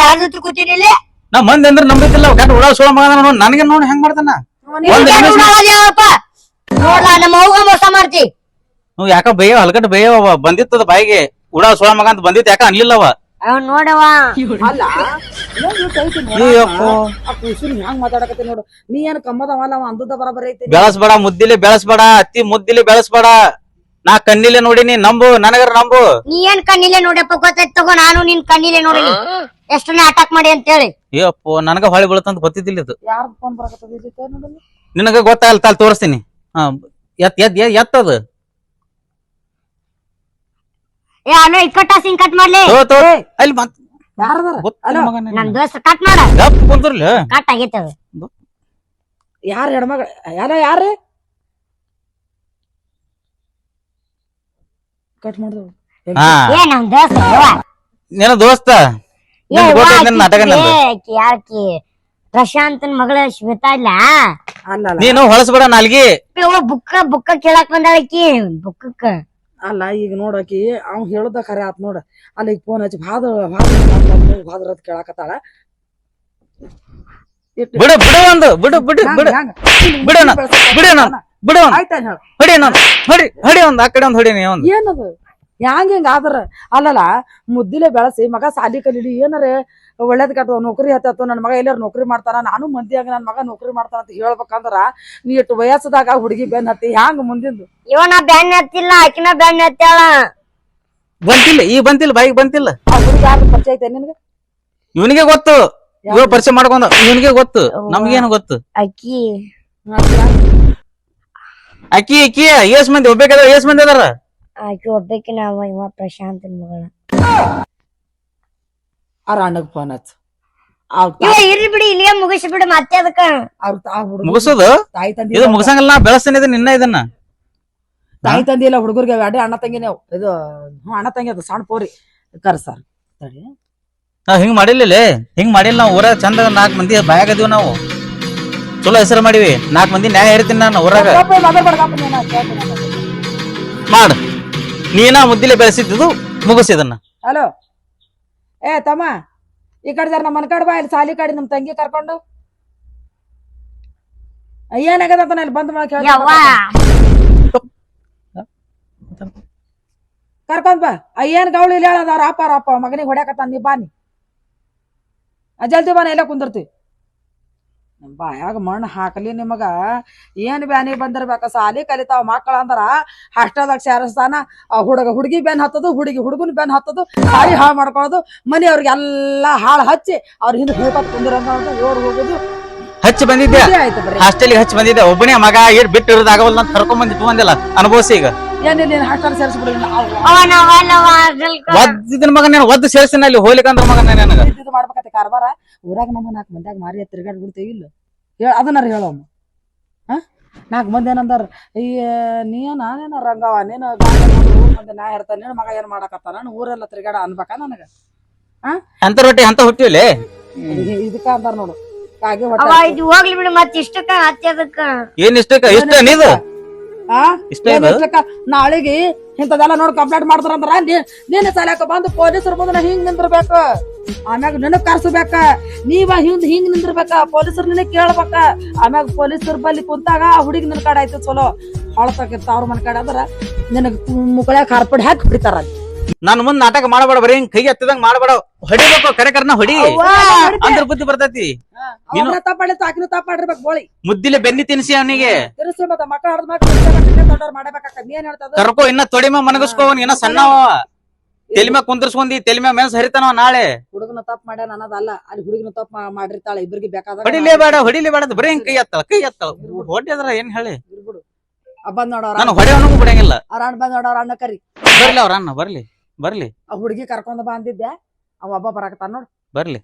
ಯಾರ ಜೊತೆ ಕೂತೀನಿ ಇಲ್ಲಿ? ನಾ ಮಂದಿ ಅಂದ್ರೆ ನಂಬಿತಿಲ್ಲ ಉಡಾ ಸೋಳ ಮಗ ಅದಾನ ನನಗೆ ನೋಡಿ ಹೆಂಗ್ ಮಾಡ್ತಾನ? ಒಂದ್ ನಿನ್ಗೆ ನಿಮಿಷ. ನೋಡಲ್ಲ ಯಾವಪ್ಪ? ನೋಡ್ಲಾ ನಮ್ಮ ಅವ್ಗ ಮೋಸ ಮಾಡ್ತಿ. ನೀವು ಯಾಕ ಬೇಯ ಹಲ್ಕಟ್ ಬೇಯವ ಬಂದಿತ್ತದ ಬಾಯಿಗೆ. ಉಡಾ ಸೋಳ ಮಗ ಅಂತ ಬಂದಿತ್ತು ಯಾಕ ಅನ್ಲಿಲ್ಲವ ಅವ್ನ್ ನೋಡವ್ವ ಅಲ್ಲ ಏನ್ ಇಷ್ಟ್ ಐತಿ ನೋಡ. ಅಯ್ಯಪ್ಪೋ. ಆ ಕುಸುನ್ ನೋಡು. ನೀ ಏನ್ ಕಮ್ಮದವಲ್ಲ ಅವ ಅಂದದ ಬರಬರಿ ಐತಿ ಬೆಳಸ್ಬೇಡ ಮುದ್ದಿಲಿ ಬೆಳಸ್ಬೇಡ ಅತ್ತಿ ಮುದ್ದಿಲಿ ಬೆಳಸ್ಬೇಡ. ನಾ ಕಣ್ಣಿಲೆ ನೋಡಿನಿ ನಂಬು ನನಗರ ನಂಬು. ನೀ ಏನ್ ಕಣ್ಣಿಲೆ ನೋಡಪ್ಪ ಗೊತ್ತಾಯ್ತು ತಗೋ ನಾನು ನಿನ್ ಕಣ್ಣಿಲೆ ನೋಡಿನಿ ಎಷ್ಟನ್ನ ಅಟ್ಯಾಕ್ ಮಾಡಿ ಅಂತ ಹೇಳಿ ಅಯ್ಯಪ್ಪೋ ನನಗ ಹೊಳಿ ಬೀಳತ್ತಂತ ಗೊತ್ತಿದ್ದಿಲ್ಲ ಇದು. ಯಾರ್ ಫೋನ್ ಬರಕತ್ತದ ನೋಡು ನಿನಗ ಗೊತ್ತಾಗಲ್ಲ ತಾಲ್ ತೋರಿಸ್ತೀನಿ. ಹಾ ಎತ್ ಎತ್ ಎತ್ ಎತ್ತದು ಏ ಅಣ್ಣ ಇಕ್ಕಟ್ಟ ಸಿಂಗ್ ಕಟ್ ಮಾಡ್ಲಿ. ತೋ ತೋ ಅಲ್ಲಿ ಮತ್ ಯಾರದಾರ? ಗೊತ್ತಿಲ್ಲ ಮಗನೇ ನನ್ ದೋಸ್ತ ಕಟ್ ಮಾಡ. ಗಪ್ ಕುಂದ್ರಲ್ಲ. ಕಟ್ ಆಗೈತೆ ಅದು. ಯಾರ ಹೆಣ್ಮಗ ಯಾರ ಯಾರು ಕಟ್ ಮಾಡ್ದವು ಏ ನಮ್ ದೋಸ್ತ ಯವ್ವ. ನಿನ್ನ ದೋಸ್ತ? ಗೊತ್ತೈತ್ ನಾಟಕ ನಂದು. ಯಾಕಿ ಪ್ರಶಾಂತನ್ ಮಗಳ ಶ್ವೇತಾ ಇಲ್ಲ? ಅಲ್ಲ ಅಲ್ಲ. ನೀನು ಹೊಳಸ್ಬೇಡ ನಾಲ್ಗಿ. ಬುಕ್ಕ ಬುಕ್ಕ ಕೇಳಕ್ ಬಂದಾಳಕಿ ಬುಕ್ಕಕ್ಕ. ಅಲ್ಲ ಈಗ ನೋಡಕಿ ಅವ್ ಹೇಳದ ಖರೆ ಆತ್ ನೋಡ. ಅಲ್ಲ ಈಗ ಫೋನ್ ಹಚ್ಚಿ ಭಾದ ಭಾದ್ರ ಕೇಳಾಕತ್ತಾಳ. ಬಿಡ ಬಿಡು ಬಿಡು ಒಂದು ಬಿಡು ಬಿಡು ಬಿಡು. ಬಿಡೋಣ ಬಿಡು ನಾನು ಬಿಡು ನಾನು ಬಿಡು ಒಂದು ಆಯ್ತಾ ಹೊಡಿ ಹೊಡಿ ಹೊಡಿ ಒಂದು ಆ ಕಡೆ ಒಂದ್ ಹೊಡಿ ನೀ ಒಂದು ಏನದು? ಹ್ಯಾಂಗ ಹಿಂಗ ಆದ್ರ? ಅಲ್ಲಲ್ಲ ಮುದ್ದಿಲೆ ಬೆಳಸಿ ಮಗ ಸಾಲಿ ಕಲೀಲಿ ಏನಾರ ಒಳ್ಳೇದ್ ಕೆಟ್ಟ ನೌಕರಿ ಹತ್ತತ್ತು ನನ್ನ ಮಗ ಎಲ್ಲಾರು ನೌಕರಿ ಮಾಡ್ತಾನ ನಾನು ಮಂದಿಯಾಗ ನನ್ನ ಮಗ ನೌಕರಿ ಮಾಡ್ತಾನ ಅಂತ ಹೇಳ್ಬೇಕಂದ್ರ ನೀ ಇಟ್ಟು ವಯಸ್ಸದಾಗ ಹುಡುಗಿ ಬೆನ್ ಹತ್ತಿ ಹ್ಯಾಂಗ ಮುಂದಿಂದು? ಇವನ ಬೆನ್ ಹತ್ತಿಲ್ಲ ಆಕಿನ ಬೆನ್ ಹತ್ತಾಳ ಬಂತಿಲ್ಲ ಈ ಬಂತಿಲ್ಲ ಬಾಯಿಗೆ ಬಂತಿಲ್ಲ. ಆ ಹುಡುಗಿ ಯಾರು ಪರಿಚಯ ಐತೆ ನಿನಗೆ? ಇವನಿಗೆ ಗೊತ್ತು. ಇವ ಪರಿಚಯ ಮಾಡ್ಕೊಂಡ ಇವನಿಗೆ ಗೊತ್ತು. ನಮ್ಗೇನು ಗೊತ್ತು? ಅಕ್ಕಿ. ಅಕ್ಕಿ ಅಕ್ಕಿ ಏಸ್ ಮಂದಿ ಒಬ್ಬೇಕಾದ್ರೆ ಏಸ್ ಮಂದಿ ಅದಾರ. ಆಕಿ ಒಬ್ಬಾಕಿ ನಾವ ಇವ ಪ್ರಶಾಂತ್ ಮಗಳ. ಅವ್ರ ಅಣ್ಣಗ್ ಫೋನ್ ಹಚ್ಚ. ಇವ ಇರ್ಲಿ ಬಿಡಿ ಇಲ್ಲಿಗೆ ಮುಗಿಸಿ ಬಿಡು ಮತ್ತೆ ಅದಕ್ಕ. ಅವ್ರ ಮುಗಿಸೋದು? ತಾಯಿ ತಂದೆ ಇದು ಮುಗಿಸಂಗಲ್ಲ ನಾ ಬೆಳೆಸ್ತೀನಿ ಇದನ್ನ ಇನ್ನ ಇದನ್ನ. ತಾಯಿ ತಂದಿ ಇಲ್ಲ ಹುಡುಗರಿಗೆ ಅಡ್ಡಿ ಅಣ್ಣ ತಂಗಿ ನೀವು. ಇದು ಹ್ಞೂ ಅಣ್ಣ ತಂಗಿ ಅದು ಸಣ್ಣ ಪೋರಿ. ಕರ್ಸಾರ ತಡಿ. ನಾವ್ ಹಿಂಗ್ ಮಾಡಿಲ್ಲ ಹಿಂಗ್ ಮಾಡಿಲ್ಲ ನಾವು ಊರಾಗ ಚಂದ ನಾಲ್ಕು ಮಂದಿ ಬಾಯಾಗದೀವಿ ನಾವು. ಚಲೋ ಹೆಸರು ಮಾಡಿವಿ. ನಾಲ್ಕು ಮಂದಿ ನ್ಯಾಯ ಹೇಳ್ತೀನಿ ನಾನು ಊರಾಗ. ಮಾಡ. ನೀನ ಮುದ್ದಿಲೆ ಬೆಳೆಸಿದ್ದು ಮುಗಿಸಿದನ್ನ ಹಲೋ. ಏ ತಮ್ಮ ಈ ಕಡೆ ಜರ ನಮ್ಮ ಮನೆ ಕಡೆ ಬಾ ಇಲ್ಲಿ ಸಾಲಿ ಕಾಡಿ ನಮ್ಮ ತಂಗಿ ಕರ್ಕೊಂಡು. ಏನಾಗದ ಅಂತ ಅಲ್ಲಿ ಬಂದ್ ಮಾಡಿ ಕೇಳ್ತೀನಿ. ಯವ್ವ. ಕರ್ಕೊಂಡ್ ಬಾ. ಅಯ್ಯನ್ ಏನ್ ಗೌಳಿ ಇಲ್ಲ ಹೇಳದ ರಾಪ ಅಪ್ಪ ಮಗನಿಗೆ ಹೊಡ್ಯಾಕತ್ತ ನೀ ಬಾನಿ ಜಲ್ದಿ ಬಾನ ಎಲ್ಲ ಕುಂದಿರ್ತಿ. ಬಾಯಾಗ ಮಣ್ಣು ಹಾಕಲಿ ನಿಮಗ. ಏನ್ ಬ್ಯಾನಿ ಬಂದಿರ್ಬೇಕ ಸಾಲಿ ಕಲಿತಾವ ಮಕ್ಕಳ ಅಂದ್ರ ಹಾಸ್ಟೆಲ್ದಾಗ ಸೇರಿಸ್ತಾನ. ಆ ಹುಡುಗ ಹುಡುಗಿ ಬೆನ್ ಹತ್ತದು ಹುಡುಗಿ ಹುಡುಗನ ಬೆನ್ ಹತ್ತದು ಸಾರಿ ಹಾಳು ಮಾಡ್ಕೊಳ್ಳೋದು ಮನೆಯವ್ರಿಗೆಲ್ಲ ಹಾಳು ಹಚ್ಚಿ ಅವ್ರ ಹಿಂದೆ ಹೋಗ್ಕೊತ ಕುಂದಿರಂಗ ಓಡ್ ಹೋಗುದು. ಹಚ್ಚಿ ಬಂದಿದ್ದೆ ಇದೇ ಆಯ್ತು ಬರೀ ಹಾಸ್ಟೆಲ್ಗೆ ಹಚ್ಚಿ ಬಂದಿದ್ದೆ ಒಬ್ಬನೇ ಮಗ ಏನ್ ಬಿಟ್ಟು ಇರೋದು ಆಗವಲ್ಲ ಅಂತ ಕರ್ಕೊಂಡ್ ಬಂದಿತ್ತು ಬಂದಿಲ್ಲ ಅನುಭವಿಸಿ ಈಗ. ಏನಿಲ್ಲ ನೀನ್ ಹಾಸ್ಟೆಲ್ ಸೇರಿಸ್ಬಿಡಿಲ್ಲ. ಒದ್ದಿನ ಮಗ ನೀನು ಒದ್ದು ಸೇರಿಸಿ ಅಲ್ಲಿ ಹೋಲಿಕಂದ್ರ ಮಗ ನಾನು ಮಾಡ್ಬೇಕತ್ತೆ ಕಾರ್ಬಾರ. ಊರಾಗ ನಮ್ಮ ನಾಲ್ಕು ಮಂದ್ಯಾಗ ಮಾರಿ ತಿರ್ಗಾಡ್ ಬಿಡ್ತೇವಿ ಇಲ್ಲ? ಹೇಳ ಅದನ್ನಾರ ಹೇಳಮ್ಮ ಹಾ? ನಾಲ್ಕು ಮಂದಿ ಏನಂದಾರ ಈ ನೀ ನಾನೇನ ರಂಗವ ನೀನು ಮಂದಿ ನಾ ಇರ್ತಾನೆ ನಿನ್ನ ಮಗ ಏನ್ ಮಾಡಕತ್ತ ನಾನು ಊರೆಲ್ಲ ತಿರ್ಗಾಡ ಅನ್ಬೇಕಾ ನನಗ? ಅಂತ ರೊಟ್ಟಿ ಅಂತ ಹುಟ್ಟಿವಿಲೆ ಇದಕ್ಕ ಅಂತಾರ ನೋಡು. ಕಾಗೆ ಹೊಟ್ಟೆ ಇದು ಹೋಗ್ಲಿ ಬಿಡು ಮತ್ತೆ ಇಷ್ಟಕ್ಕ ಹತ್ತಿ ಅದಕ್ಕ. ಏನ್ ಇಷ್ಟಕ್ಕ? ಇಷ್ಟ ನೀದು ಆ? ಇಷ್ಟ ಏನ್ ಇದು ಇಷ್ಟಕ್ಕ ನಾಳೆಗೆ ಇಂಥದೆಲ್ಲ ನೋಡಿ ಕಂಪ್ಲೇಂಟ್ ಮಾಡ್ತಾರಂದ್ರ ನೀ- ನೀನ್ ಸಾಲ್ಯಾಕ ಬಂದು ಪೊಲೀಸರು ಬಂದ್ರೆ ಹಿಂಗ್ ನಿಂದಿರ್ಬೇಕ. ಆಮ್ಯಾಗ ನಿನಗ್ ಕರ್ಸಬೇಕ. ನೀವ ಹಿಂದ್ ಹಿಂಗ್ ನಿಂದಿರ್ಬೇಕ. ಪೊಲೀಸರು ನಿನಗ್ ಕೇಳ್ಬೇಕ. ಆಮ್ಯಾಗ ಪೊಲೀಸರ್ ಬಲ್ಲಿ ಕುಂತಾಗ ಆ ಹುಡುಗಿ ನಿನ್ ಕಡೆ ಆಯ್ತು ಚಲೋ. ಹೊಳತಕ್ಕಿರ್ತ ಅವ್ರ ಮನೆ ಕಡೆ ಅಂದ್ರ ನಿನಗ್ ಮುಕ್ಕಳ್ಯಾಗ ಕಾರ್ಪಡಿ ಹಾಕಿ ಬಿಡ್ತಾರ ಅಲ್ಲಿ. ನನ್ ಮುಂದ್ ನಾಟಕ ಮಾಡಬೇಡ ಬರೀ ಹಿಂಗ್ ಕೈ ಹತ್ತದಂಗ್ ಮಾಡಬೇಡ. ಹೊಡಿಬೇಕು ಕರೆ ಕರ್ನ ಹೊಡಿ. ಅಂದ್ರ ಬುದ್ಧಿ ಬರ್ತೈತಿ. ನೀನು- ಗೋಳಿ ಮುದ್ದಿಲೆ ಬೆನ್ನಿ ತಿನ್ಸಿ ಅವನಿಗೆ. ತಿರ್ಸಿ ಮತ್ತ ಹಡ್ದ ಮಾಡ್ಬೇಕಾಗ್ತದ ಹೇಳ್ತದ? ಕರ್ಕೋ ಇನ್ನ ತೊಡಿಮ ಮ್ಯಾಗ ಮನಗಸ್ಕೋ ಅವ್ನ್ ಇನ್ನ ಸಣ್ಣವ. ತೆಲಿಮ ಮ್ಯಾಗ ಕುಂದ್ರಸ್ಕೊಂಡಿ ತೆಲಿ ಮ್ಯಾಗ ಹರಿತಾನವ ನಾಳೆ. ಹುಡುಗನ ತಪ್ಪ ಮಾಡ್ಯಾನ ಅನ್ನೋದಲ್ಲ ಅಲ್ಲಿ ಹುಡುಗನ ತಪ್ಪ ಮಾಡಿರ್ತಾಳೆ ಇಬ್ಬರಿಗೆ ಬೇಕಾದ ಹೊಡಿಲೇ ಬೇಡ ಹೊಡಿಲೇ ಬೇಡ ಬರೀ ಹಿಂಗ್ ಕೈ ಎತ್ತಳ ಕೈ ಎತ್ತಳ. ಹೊಡಿದ್ರ ಏನ್ ಹೇಳಿ. ಬಂದ್ ನೋಡವ್ರ ನಾನು ಹೊಡೆಯವನಿಗೂ ಬಿಡಂಗಿಲ್ಲ. ಅವ್ರ ಅಣ್ಣ ಬಂದ್ ನೋಡವ್ರ ಅಣ್ಣ ಕರಿ. ಬರ್ಲಿ ಅವ್ರ ಅಣ್ಣ ಬರ್ಲಿ. ಬರ್ಲಿ. ಆ ಹುಡುಗಿ ಕರ್ಕೊಂಡ್ ಬಾ ಅಂದಿದ್ದೆ. ಅವ ಒಬ್ಬ ಬರಾಕತ್ತಾನ ನೋಡ್. ಬರ್ಲಿ.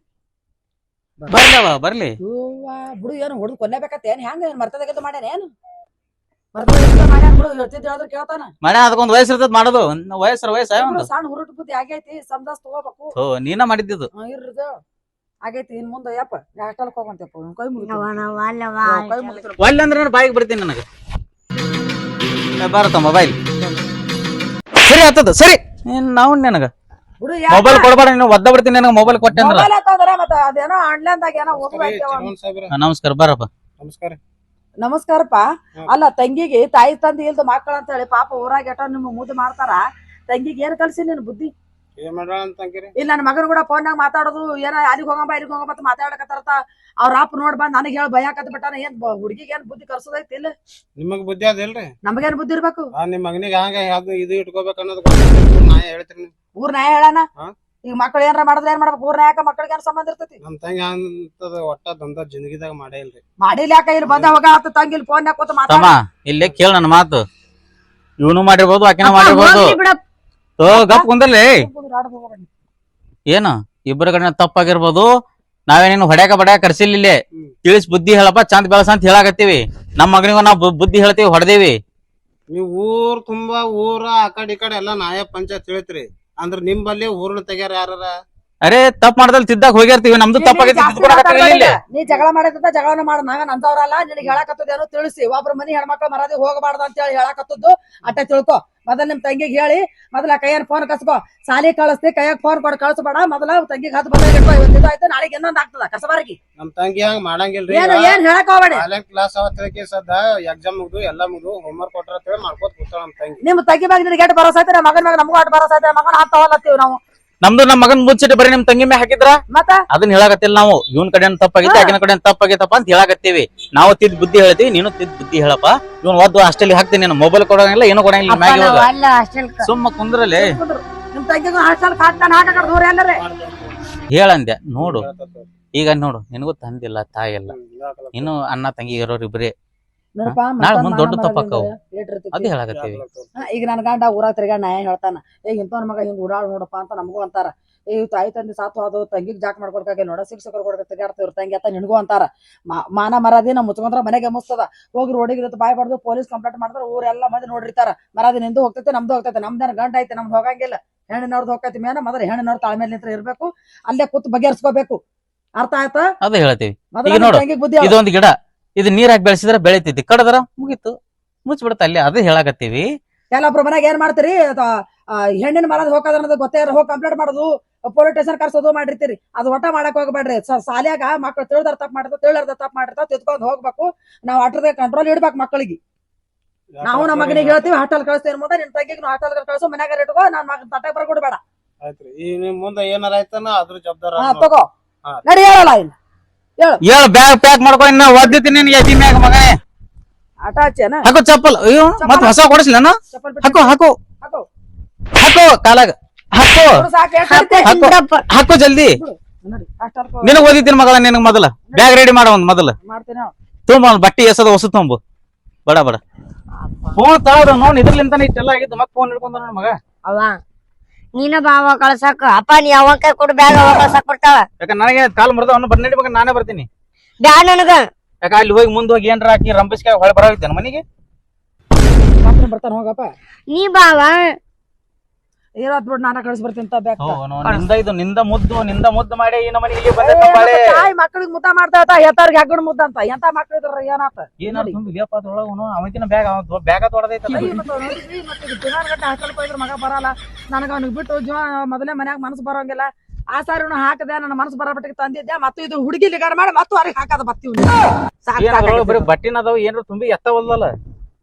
ಬರ್ಲಿ. ಅವ ಬರ್ಲಿ. ಯವ್ವ ಬಿಡು ಏನು ಹುಡುಗ ಕೊಲ್ಲೇಬೇಕತ್ತ ಏನ್ ಹೆಂಗ ಏನ್ ಮರ್ತದಾಗದ ಮಾಡ್ಯಾನ ಏನು? ಮರ್ತದಾಗದ ಮಾಡ್ಯಾನ ಬಿಡು ಹೇಳ್ತಿದ್ ಹೇಳಿದ್ರೆ ಕೇಳ್ತಾನ. ಮನೆ ಅದಕ್ಕೊಂದ್ ವಯಸ್ಸು ಇರ್ತದ ಮಾಡೋದು. ವಯಸ್ಸರ ವಯಸ್ಸ ಒಂದು. ಸಣ್ಣ ಹುರುಟು ಬುದ್ಧಿ ಆಗೈತಿ ಸಮದಾಸ್ ತಗೋಬೇಕು. ಓ ನೀನ ಮಾಡಿದ್ದು ಹ್ಮ್, ಇರ್ರದು ಆಗೈತಿ ಇನ್ ಮುಂದೆ ಯಪ್ಪ ಹಾಸ್ಟೆಲ್ಕ್ ಹೋಗಂತಪ್ಪ ಇವ್ನ್ ಕೈ ಮುಗಿತು. ಕೈ ಮುಗಿತು. ಒಳ್ಳೆ ಅಂದ್ರೆ ನಾನು ಬಾಯಿಗೆ ಬರ್ತೀನಿ ನನಗೆ. ಭಾರತ ಮೊಬೈಲ್ ಸರಿ ಆತದ ಸರಿ. ಏನ್ ನಾವು ನನಗ? ಬಿಡು ಮೊಬೈಲ್ ಕೊಡಬಾರ ನೀನು ಒದ್ದ ಬಿಡ್ತೀನಿ ನನಗೆ ಮೊಬೈಲ್ ಕೊಟ್ಟೆ ಅಂದ್ರ. ಮೊಬೈಲ್ ಅಂತಂದ್ರ ಮತ್ತ ಅದೇನೋ ಆನ್ಲೈನ್ದಾಗ ಏನೋ ಹೋಗ್ಬೇಕು ಹಾ, ನಮಸ್ಕಾರ ಬಾರಪ್ಪ. ನಮಸ್ಕಾರ. ನಮಸ್ಕಾರಪ್ಪ. ಅಲ್ಲ ತಂಗಿಗೆ ತಾಯಿ ತಂದೆ ಇಲ್ದ ಮಕ್ಕಳ ಅಂತ ಹೇಳಿ ಪಾಪ ಊರಾಗ ನಿಮ್ಮ ಮುದ್ದು ಮಾಡ್ತಾರ. ತಂಗಿಗೆ ಏನ್ ಕಲ್ಸಿ ನಿನ್ ಬುದ್ಧಿ? ಏನ್ ಮಾಡ್ಯಾಳ ಅಂತ ಅಂತೀರಿ ಇಲ್ಲ ನನ್ನ ಮಗನ ಕೂಡ ಫೋನ್ಯಾಗ ಮಾತಾಡೋದು ಏನ ಅಲ್ಲಿಗೆ ಹೋಗಂಬ ಇಲ್ಲಿಗೆ ಹೋಗಂಬ ಅಂತ ಮಾತಾಡಕತ್ತಾರತ. ಅವ್ರ ಅಪ್ಪ ನೋಡ್ ಬಂದ್ ನನಗೆ ಹೇಳಿ ಭಯ ಕತ್ ಬಿಟ್ಟಾನ. ಏನ್ ಹುಡುಗಿಗೆ ಏನ್ ಬುದ್ಧಿ ಕರ್ಸೋದೈತಿ ಇಲ್ಲ? ನಿಮಗ್ ಬುದ್ಧಿ ಅದಿಲ್ರಿ ನಮಗೇನ್ ಬುದ್ಧಿ ಇರ್ಬೇಕು? ಆ ನಿಮ್ ಮಗನಿಗೆ ಹಂಗ ಯಾವ್ದು ಇದು ಇಟ್ಕೋಬೇಕು ಅನ್ನೋದು. ನಾ ಹೇಳ್ತೀನಿ ಊರ್ ನ್ಯಾಯ ಹೇಳಣ ಹಾ? ಈಗ ಮಕ್ಳು ಏನಾರ ಮಾಡಿದ್ರೆ ಏನ್ ಮಾಡ್ಬೇಕು? ಊರ್ ನ್ಯಾಯಕ ಮಕ್ಳಿಗೆ ಏನ್ ಸಂಬಂಧ ಇರ್ತೈತಿ? ನಮ್ ತಂಗಿ ಅಂತದ ಒಟ್ಟ ದಂದ ಜಿಂದಗಿದಾಗ ಮಾಡೇ ಇಲ್ರಿ. ಮಾಡಿಲ್ಲ ಯಾಕ? ಇಲ್ಲಿ ಬಂದ ಹೋಗ ಆತ ತಂಗಿ ಇಲ್ಲಿ ಫೋನ್ ಕೂತ ಮಾತಾಡ. ಇಲ್ಲೇ ಕೇಳ ನನ್ನ ಮಾತು. ಇವನು ಮಾಡಿರ್ಬೋದು ಆಕೆನ ಮಾಡಿರ್ಬೋದು. ಬಿಡಪ್ಪ ತೋ ಗಪ್ ಕುಂದ್ರಲಿ. ಏನು? ಇಬ್ಬರ ಕಡೆ ತಪ್ಪಾಗಿರ್ಬೋದು. ನಾವೇನೇನು ಹೊಡ್ಯಾಕ ಬಡ್ಯಾಕ ಕರ್ಸಿಲ್ಲ. ತಿಳಿಸ್ ಬುದ್ಧಿ ಹೇಳಪ್ಪ ಚಂದ ಬೆಳಸ ಅಂತ ಹೇಳಾಕತ್ತೀವಿ. ನಮ್ ಮಗನಿಗೂ ನಾವು ಬುದ್ಧಿ ಹೇಳ್ತೀವಿ ಹೊಡೆದೇವಿ. ನೀವ್ ಊರ್ ತುಂಬಾ ಊರ ಆ ಕಡೆ ಈ ಕಡೆ ಎಲ್ಲ ನಾಯ ಪಂಚಾಯತ್ ಹೇಳ್ತೀರಿ. ಅಂದ್ರ ನಿಂಬಲ್ಲಿ ಊರ್ನ ತೆಗ್ಯಾರ ಯಾರ ಅರೆ ತಪ್ಪ ಮಾಡ್ದಲ್ಲಿ ತಿದ್ದಾಕ್ ಹೋಗಿರ್ತೀವಿ ನಮ್ದು ತಪ್ಪಾಗೈತಿ ನೀ ಜಗಳ ಮಾಡಿದ ಜಗಳನ ಮಾಡ ನಾಗ ಅಂತವ್ರಲ್ಲ ನಿನಗೆ ಹೇಳಕತ್ತದೇನೋ ತಿಳಿಸಿ. ಒಬ್ರ ಮನಿ ಹೆಣ್ಮಕ್ಳು ಮರದಿ ಹೋಗಬಾರ್ದು ಅಂತ ಹೇಳಿ ಹೇಳಕತ್ತದ್ದು ಅಟ್ಟ ತಿಳ್ಕೊ. ಮೊದಲ ನಿಮ್ ತಂಗಿಗೆ ಹೇಳಿ ಮೊದಲ ಕೈಯನ್ ಫೋನ್ ಕಸ್ಕೋ. ಸಾಲಿ ಕಳಿಸ್ತಿ ಕೈಯಾಗ ಫೋನ್ ಕೊಡ್ ಕಳ್ಸಬೇಡ. ಮೊದಲ ತಂಗಿಗೆ ಹತ್ತು ಬಂದಾಗ ಇಟ್ಕೋ ಇವತ್ತು ನಾಳೆಗೆ ಇನ್ನೊಂದ್ ಆಗ್ತದ ಕಸಬಾರಿಗೆ. ನಮ್ ತಂಗಿ ಹಂಗ ಮಾಡಂಗಿಲ್ರಿ ಏನು ಏನ್ ಹೇಳಕ್ ಹೋಗ್ಬೇಡಿ. ಕ್ಲಾಸ್ ಅವತ್ತಿಗೆ ಸದ್ದ ಎಕ್ಸಾಮ್ ಮುಗ್ದು ಎಲ್ಲ ಮುಗ್ದು ಹೋಮ್ ವರ್ಕ್ ಕೊಟ್ಟರೆ ಮಾಡ್ಕೋತ ಕೂತಾಳ ನಮ್ ತಂಗಿ. ನಿಮ್ ತಂಗಿ ಮ್ಯಾಗ ನಿನಗೆ ಎಟ್ ಭರೋಸಾ ಐತೆ ಮಗನ ಮ್ಯಾಗ ನಮಗೂ ಅಟ್ ಭರೋಸಾ ಐತೆ ಮಗನ ನಾವು. ನಮ್ದು ನಮ್ ಮಗನ್ ಮುಚ್ಚಿಟ್ಟು ಬರೀ ನಿಮ್ ತಂಗಿ ಮೇಲೆ ಹಾಕಿದ್ರ? ಮತ್ತ? ಅದನ್ನ ಹೇಳಾಕತ್ತಿಲ್ಲ ನಾವು. ಇವನ್ ಕಡೆ ತಪ್ಪಾಗಿತ್ತು ಆಕಿನ ಕಡೆ ತಪ್ಪಾಗಿತ್ತಪ್ಪ ಅಂತ ಹೇಳಾಕತ್ತೀವಿ. ನಾವು ತಿದ್ ಬುದ್ಧಿ ಹೇಳ್ತೀವಿ ನೀನು ತಿದ್ ಬುದ್ಧಿ ಹೇಳಪ್ಪ. ಇವನ್ ಒದ್ದು ಹಾಸ್ಟೆಲ್ ಹಾಕ್ತೀನಿ ನೀನು. ಮೊಬೈಲ್ ಕೊಡಂಗಿಲ್ಲ ಏನು ಕೊಡಂಗಿಲ್ಲ ಮ್ಯಾಗ ಇವಾಗ. ಸುಮ್ಮ ಕುಂದ್ರಲ್ಲಿ ಹೇಳಂದೆ ನೋಡು. ಈಗ ನೋಡು ನಿನಗೂ ತಂದಿಲ್ಲ ತಾಯಿ ಇಲ್ಲ. ಇನ್ನು ಅಣ್ಣ ತಂಗಿ ಇರೋರು ಇಬ್ರೇ ನೋಡಪ್ಪ ನಾಳೆ ದೊಡ್ಡ. ಅದೇ ಹೇಳಕತ್ತೀವಿ. ಈಗ ನನ್ ಗಂಡ ಊರಾಗ ತಿರ್ಗಾ ನಾ ಏನ್ ಹೇಳ್ತಾನ? ಈಗ ಇಂಥವ್ನ ಮಗ ಹಿಂಗ್ ಓಡಾಡ್ ನೋಡಪ್ಪ ಅಂತ ನಮಗೂ ಅಂತಾರ. ಈ ತಾಯಿ ತಂದೆ ಸಾತು ಅದು ತಂಗಿಗ್ ಜಾಕ್ ಮಾಡ್ಕೊಡ್ಕಾಗ ನೋಡ ಶಿಕ್ಷಕರು ಕೊಡ್ಕ ತಿರ್ಗಾಡ್ತಿವ್ರ ತಂಗಿ ಅಂತ ನಿನಗೂ ಅಂತಾರ. ಮಾನ ಮರಾದಿ ನಮ್ ಮುಚ್ಕೊಂಡ್ರ ಮನೆಗೆ ಮುಸ್ತದ ಹೋಗಿ ರೋಡಿಗೆ ಬಾಯ್ ಬಾರ್ದು ಪೊಲೀಸ್ ಕಂಪ್ಲೇಂಟ್ ಮಾಡಿದ್ರೆ ಊರೆಲ್ಲ ಮಂದಿ ನೋಡಿರ್ತಾರ. ಮರಾದಿ ನಿಂದು ಹೋಗ್ತೈತೆ ನಮ್ದು ಹೋಗ್ತೈತೆ. ನಮ್ದೇನ ಗಂಡ ಐತೆ ನಮ್ದು ಹೋಗಂಗಿಲ್ಲ. ಹೆಣ್ಣಿನವ್ರದ್ದು ಹೋಗ್ತೈತಿ ಮೇನ ಮೊದಲು ಹೆಣ್ಣಿನವ್ರ ತಾಳ್ಮೇಲೆ ನಿಂತ್ರ ಇರ್ಬೇಕು. ಅಲ್ಲೇ ಕೂತ್ ಬಗೆಹರಿಸ್ಕೋಬೇಕು. ಅರ್ಥ ಆಯ್ತಾ? ಅದೇ ಹೇಳ್ತೀವಿ ಈಗ ನೋಡು, ಇದೊಂದು ಗಿಡ. ಇದು ನೀರಾಗಿ ಬೆಳೆಸಿದ್ರೆ ಬೆಳಿತೈತಿ. ಕಡದ್ರ ಮುಗೀತು. ಮುಚ್ಚಿಬಿಡುತ್ತ ಅಲ್ಲಿ. ಅದೇ ಹೇಳಕತ್ತೀವಿ. ಒಬ್ರು ಮನೆಗೆ ಏನ್ ಮಾಡ್ತೀರಿ? ಅದ, ಆ, ಹೆಣ್ಣಿನ ಮರದ ಹೋಗೋದ್ರ ಅನ್ನೋದು ಗೊತ್ತೇ ಇರೋ ಹೋಗಿ ಕಂಪ್ಲೇಂಟ್ ಮಾಡುದು ಪೊಲೀಸ್ ಸ್ಟೇಷನ್ ಕರ್ಸೋದು ಮಾಡಿರ್ತೀರಿ. ಅದು ಒಟ್ಟ ಮಾಡಕ್ ಹೋಗ್ಬೇಡ್ರಿ. ಸ- ಸಾಲ್ಯಾಗ ಮಕ್ಳು ತಿಳಿದಾರ ತಪ್ಪ ಮಾಡಿರ್ತಾವ ತಿಳಿದಾರ ತಪ್ಪ ಮಾಡಿರ್ತಾವ ತಿದ್ಕೊಂಡು ಹೋಗ್ಬೇಕು. ನಾವು ಅಟ್ರದ ಕಂಟ್ರೋಲ್ ಇಡ್ಬೇಕು ಮಕ್ಕಳಿಗೆ ನಾವು ನಮ್ಮ ಮಗನಿಗೆ ಹೇಳ್ತೀವಿ ಹಾಟಲ್ ಕಳಿಸ್ತೇನೆ ಮುಂದೆ ನಿನ್ ತಂಗಿಗೆ ಹಾಟಲ್ ಕಳ್ಸೋ ಮನ್ಯಾಗ ಇಟ್ಕೋ ನಾನ್ ಮಗನ್ ತಟ್ಟೆ ಬರ್ಕೊಡ್ಬೇಡ ಆಯ್ತ್ರಿ. ಈ ನಿಮ್ ಮುಂದೆ ಏನಾರ ಆಯ್ತಾನ ಅದ್ರ ಜವಾಬ್ದಾರ ಹಾ ತಗೋ. ಹಾ. ನಡಿ ಹೇಳಲ್ಲ ಇನ್ನು. ಹೇಳ ಬ್ಯಾಗ್ ಪ್ಯಾಕ್ ಮಾಡ್ಕೊಂಡು ಇನ್ನ ಒದ್ದಿತೀನಿ ನಿನ್ ಎದಿ ಮ್ಯಾಗ ಮಗನೇ. ಆಟ ಹಚ್ಚೇನ ಹಾಕು ಚಪ್ಪಲ್. ಅಯ್ಯೋ ಮತ್ ಹೊಸ ಕೊಡಿಸ್ಲ ಚಪ್ಪಲ್ ಹಾಕೋ ಹಾಕೋ. ಹಾಕೋ. ಕಾಲಾಗ. ಹಾಕೋ. ಹಾಕೋ ಜಲ್ದಿ. ನಿನಗ್ ಓದಿದ್ದೀನಿ ಮಗಳ ನಿನಗ್ ಮೊದಲ. ಬ್ಯಾಗ್ ರೆಡಿ ಮಾಡ ಒಂದ್ ಮೊದಲ. ಮಾಡ್ತೀನಿ ತುಂಬ ಒಂದ್ ಬಟ್ಟಿ ಎಸದ ಹೊಸ ತುಂಬು. ಬಡ ಬಡ. ಫೋನ್ ತಗೋದ್ ನೋಡ್ ಇದ್ರಲಿಂತಾನೆ ಇಷ್ಟೆಲ್ಲ ಆಗಿತ್ತು ಮತ್ ಫೋನ್ ಹಿಡ್ಕೊಂಡ ಮಗ. ನೀನ ಬಾವ ಕಳ್ಸಾಕ. ಅಪ್ಪ ನೀ ಅವ ಕೈ ಕೊಡು ಬ್ಯಾಗ್ ಅವ ಕಳ್ಸಾಕ್ ಬರ್ತಾವ ಯಾಕ ನನಗೆ ಕಾಲ್ ಮುರಿದ ಅವ್ನು ಬರ್ನಡಿ ನಡಿಬೇಕು ನಾನೇ ಬರ್ತೀನಿ. ಬ್ಯಾ ನನಗ. ಯಾಕ ಅಲ್ಲಿ ಹೋಗಿ ಮುಂದೆ ಹೋಗಿ ಏನ್ರ ಹಾಕಿ ರಂಬಿಸ್ಕ ಹೊಳೆ ಬರೋಗಿದ್ದೇನೆ ಮನೆಗೆ? ಮಾತ್ರ ಬರ್ತಾನೆ ಹೋಗಪ್ಪ. ನೀ ಬಾವ ಇರೋತ್ ಬಿಡು ನಾನ ಕಳ್ಸಿ ಬರ್ತೀನಿ ಅಂತ ಬ್ಯಾಗ್ನಿಂದ ಇದು ನಿಂದ ಮುದ್ದು ನಿಂದ ಮುದ್ದು ಮಾಡಿ ಈ ನಮ್ಮನೆಗೆ ಇಲ್ಲಿ ಬಂದೈತೆ ಬಾಳೆ ತಾಯಿ ಮಕ್ಕಳಿಗೆ ಮುದ್ದ ಮಾಡ್ತಾ ಇರ್ತಾ ಎತ್ತವ್ರಿಗೆ ಹೆಗ್ಗಣ ಮುದ್ದ ಅಂತ. ಎಂತ ಮಕ್ಳು ಇದ್ರ ಏನಾತ? ಏನಾರ ತುಂಬಿ ಲೇಪ ಅದ್ರೊಳಗನು ಅವಕಿನ ಬ್ಯಾಗ್ ಬ್ಯಾಗ ತೊಡದೈತಲ್ಲ. ಅಯ್ಯ, ಮತ್ತೆ ಅವ್ನ್ ದಿನಾರ್ ಗಂಟೆ ಹೋಗಿದ್ರ ಮಗ ಬರಲ್ಲ. ನನಗ ಅವ್ನಿಗೆ ಬಿಟ್ಟು ಜೀವ ಮೊದಲೇ ಮನ್ಯಾಗ ಮನಸ್ಸು ಬರೋಂಗಿಲ್ಲ. ಆ ಸಾರಿ ಹಾಕದೆ ನನ್ನ ಮನಸ್ಸು ಬರಬಟ್ಟಿಗೆ ತಂದಿದ್ದೆ ಮತ್ತು ಇದು ಹುಡುಗಿ ಲಿಗಾಡ ಮಾಡಿ ಮತ್ತು ಅವ್ರಿಗೆ ಹಾಕದ ಬತ್ತೀವಿ ಅದ್ರೊಳಗ. ಬಟ್ಟಿನ ಅದಾವ ಏನಾರು ತುಂಬಿ ಎತ್ತವಲ್ದಲ್ಲ.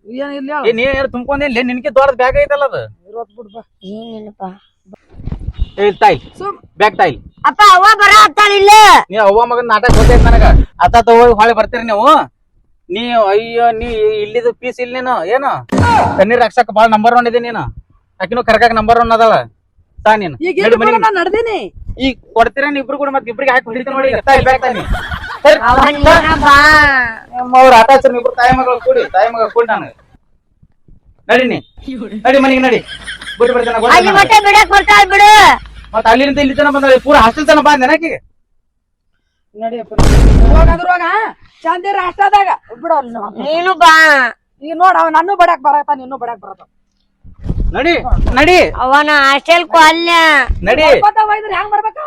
ಏನ್ ಇಲ್ಲ ಏ ನೀ ಏನಾರ ತುಂಬ್ಕೊಂಡೇನ್ ನಿನ್ಗೆ ದೊಡ್ಡ ಬ್ಯಾಗ್ ಐತಲ್ಲ ಅದು? ಇರೋತ್ ಬಿಡು ಬಾ. ಏನಿಲ್ಲಪ್ಪ. ಏ ತಾಯಿ. ಸುಮ್ ಬ್ಯಾಗ್ ತಾಯಿ. ಅಪ್ಪ ಅವ್ವ ಬರ ಹತ್ತಾಳಿಲ್ಲ ನೀ ಅವ್ವ ಮಗನ ನಾಟಕ ಗೊತ್ತೈತ್ ನನಗ. ಅತ್ತ ಹೋಗಿ ಹೊಳೆ ಬರ್ತೀರಿ ನೀವು? ನೀ ಅಯ್ಯೋ ನೀ ಇಲ್ಲಿದು ಪೀಸ್ ಇಲ್ಲ ನೀನು. ಏನು? ತಣ್ಣೀರ್ ಹಾಕ್ಸಕ್ ಬಾಳ ನಂಬರ್ ಒನ್ ಇದೆ ನೀನು. ಆಕಿನೂ ಕರ್ಕಾಕ ನಂಬರ್ ಒನ್ ಅದಾಳ. ತಾ ನೀನು. ಈಗ ಏನು ನಡ್ದೀನಿ. ಈಗ ಕೊಡ್ತೀರ ಇಬ್ರು ಕೂಡ ಮತ್ತೆ ಇಬ್ರಿಗೆ ಹಾಕಿ ಹೊಡಿತೀನಿ ನೋಡಿ. ತಾಯಿ ಬ್ಯಾಗ್ ತಾಯಿ. ಅವ್ರ ಆಟ ಹಚ್ಚಿರ ಇಬ್ರು ತಾಯಿ ಮಗಳು ಕೂಡಿ ತಾಯಿ ಕೂಡಿ ನನಗೆ ನಡಿ ನೀ. ನಡಿ ಮನೆಗೆ ನಡಿ. ಬಿಟ್ಟು ಅಲ್ಲಿ ಮತ್ತೆ ಬಿಡಕ್ ಬರ್ತಾಳ ಬಿಡು. ಮತ್ತೆ ಅಲ್ಲಿಂದ ಇಲ್ಲಿ ತನ ಬಂದ ಪೂರ ಹಾಸ್ಟೆಲ್ ತನ ಬಂದ ನನಗೆ ನಡಿಯಪ್ಪ ಹೋಗ. ಅದ್ರೊಳಗ ಚಂದಿರ ಅಷ್ಟದಾಗ ಬಿಡು ಅಲ್ಲಿ ನಾವು. ನೀನು ಬಾ. ಈಗ ನೋಡ ಅವ ನನ್ನೂ ಬಡಕ್ ಬರತ್ತ ನೀನು ಬಡಕ್ ಬರತ್ತ ನಡಿ ನಡಿ. ಅವನ ಹಾಸ್ಟೆಲ್ ಕೊ ಅಲ್ಲ ನಡಿ ಒಯ್ದ್ರೆ ಹೆಂಗ್ ಬರ್ಬೇಕ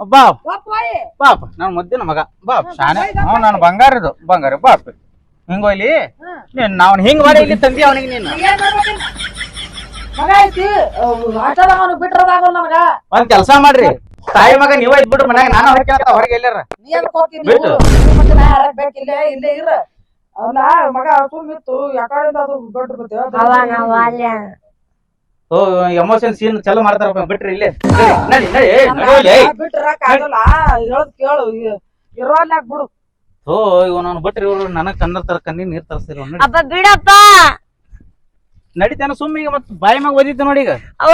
ಬಾಪ್. ಬಾಪ್ ನಾನು ಮುದ್ದಿನ ಮಗ. ಬಾಪ್ ಶಾನೆ. ಅವ್ ನಾನು ಬಂಗಾರ ಇದು. ಬಂಗಾರ ಬಾಪ್. ಹಿಂಗೋಯ್ಲಿ ನೀನ್ ನಾವ್ ಹಿಂಗ್ ಮಾಡಿ ಇಲ್ಲಿ ತಂದಿ ಅವನಿಗೆ ನೀನು? ಅವನು ಒಂದ್ ಕೆಲ್ಸ ಮಾಡ್ರಿ. ತಾಯಿ ಮಗ ನೀವ ಇದ್ಬಿಟ್ರು ಮನ್ಯಾಗ ನಾನು ಹೊರಗೆ ಹೊರಗೆ ಎಲ್ಲಾರ? ನೀ ಎದಕ್ ಹೋಗ್ತೀನಿ ಬಿಟ್ಟು. ಮತ್ತೆ ನಾ ಯಾರಕ್ ಬೇಕ್ ಇಲ್ಲೇ ಇಲ್ಲೇ ಇರ. ಅಲ್ಲ ಮಗ ಸುಮ್ಮಿತ್ತು ಯಾಕಡೆಯಿಂದ ಅದು ದೊಡ್ಡ ಬರ್ತೇವೆ ಎಮೋಷನ್ ಸೀನ್ ಚಲೋ ಮಾಡ್ತಾರಪ್ಪ ಬಿಟ್ರಿ ಇಲ್ಲಿ. ನಡಿ ನಡಿ ಏ, ನಡಿ ಬಿಟ್ರಕ್ ಆಗಲ್ಲ? ಹೇಳದ್ ಕೇಳು. ಬಿಡು. ಓ ಇವ್ ನಾನು ಬಿಟ್ರಿ ಇವ್ರು ನನಗ್ ಕಣ್ಣ ತರ ಕಣ್ಣಿ ನೀರ್ ತರಿಸ್ತೀರಿ ಅಪ್ಪ ಬಿಡಪ್ಪ. ನಡಿತೇನ ಸುಮ್ಮ ಈಗ ಮತ್ ಬಾಯಿ ಮ್ಯಾಗ ಓದಿತ್ತು ನೋಡಿ ಈಗ. ಅವ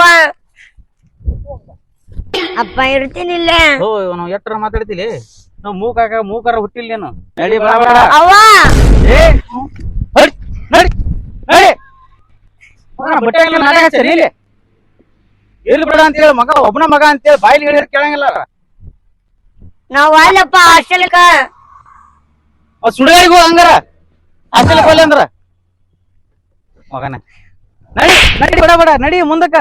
ಅಪ್ಪ ಇರ್ತೀನಿ ಹೋ ಓ ಇವ್ ನಾವು ಎಟ್ರ ಮಾತಾಡ್ತಿಲಿ? ನಾವು ಮೂಕಾಗ ಮೂಕಾರ ಹುಟ್ಟಿಲ್ಲ ನೀನು. ನಡಿ ಬರಬೇಡ ಅವ್ವಾ. ಅವ ಏ ನಡಿ ನಡಿ ನಡಿ. ಮಗನ ಬಟ್ಟೆ ಎಲ್ಲ ನಾನೇ ಹಚ್ಚೇನಿ ಇಲ್ಲಿ. ಇರ್ಲಿ ಬಿಡ ಅಂತೇಳಿ ಮಗ ಒಬ್ಬನ ಮಗ ಅಂತೇಳಿ ಬಾಯಿಲಿ ಹೇಳಿದ್ರೆ ಕೇಳಂಗಿಲ್ಲ. ನಾವ್ ಅಲ್ಲಪ್ಪ ಹಾಸ್ಟೆಲ್ಕ ಸುಡಗಾಡಿಗೆ ಹೋಗ ಹಂಗಾರ. ಹಾಸ್ಟೆಲ್ ಹೋಗ್ಲಿ ಅಂದ್ರ. ಮಗನ. ನಡಿ ನಡಿ ಬಿಡ ಬಿಡ ನಡಿ ಮುಂದಕ್ಕ.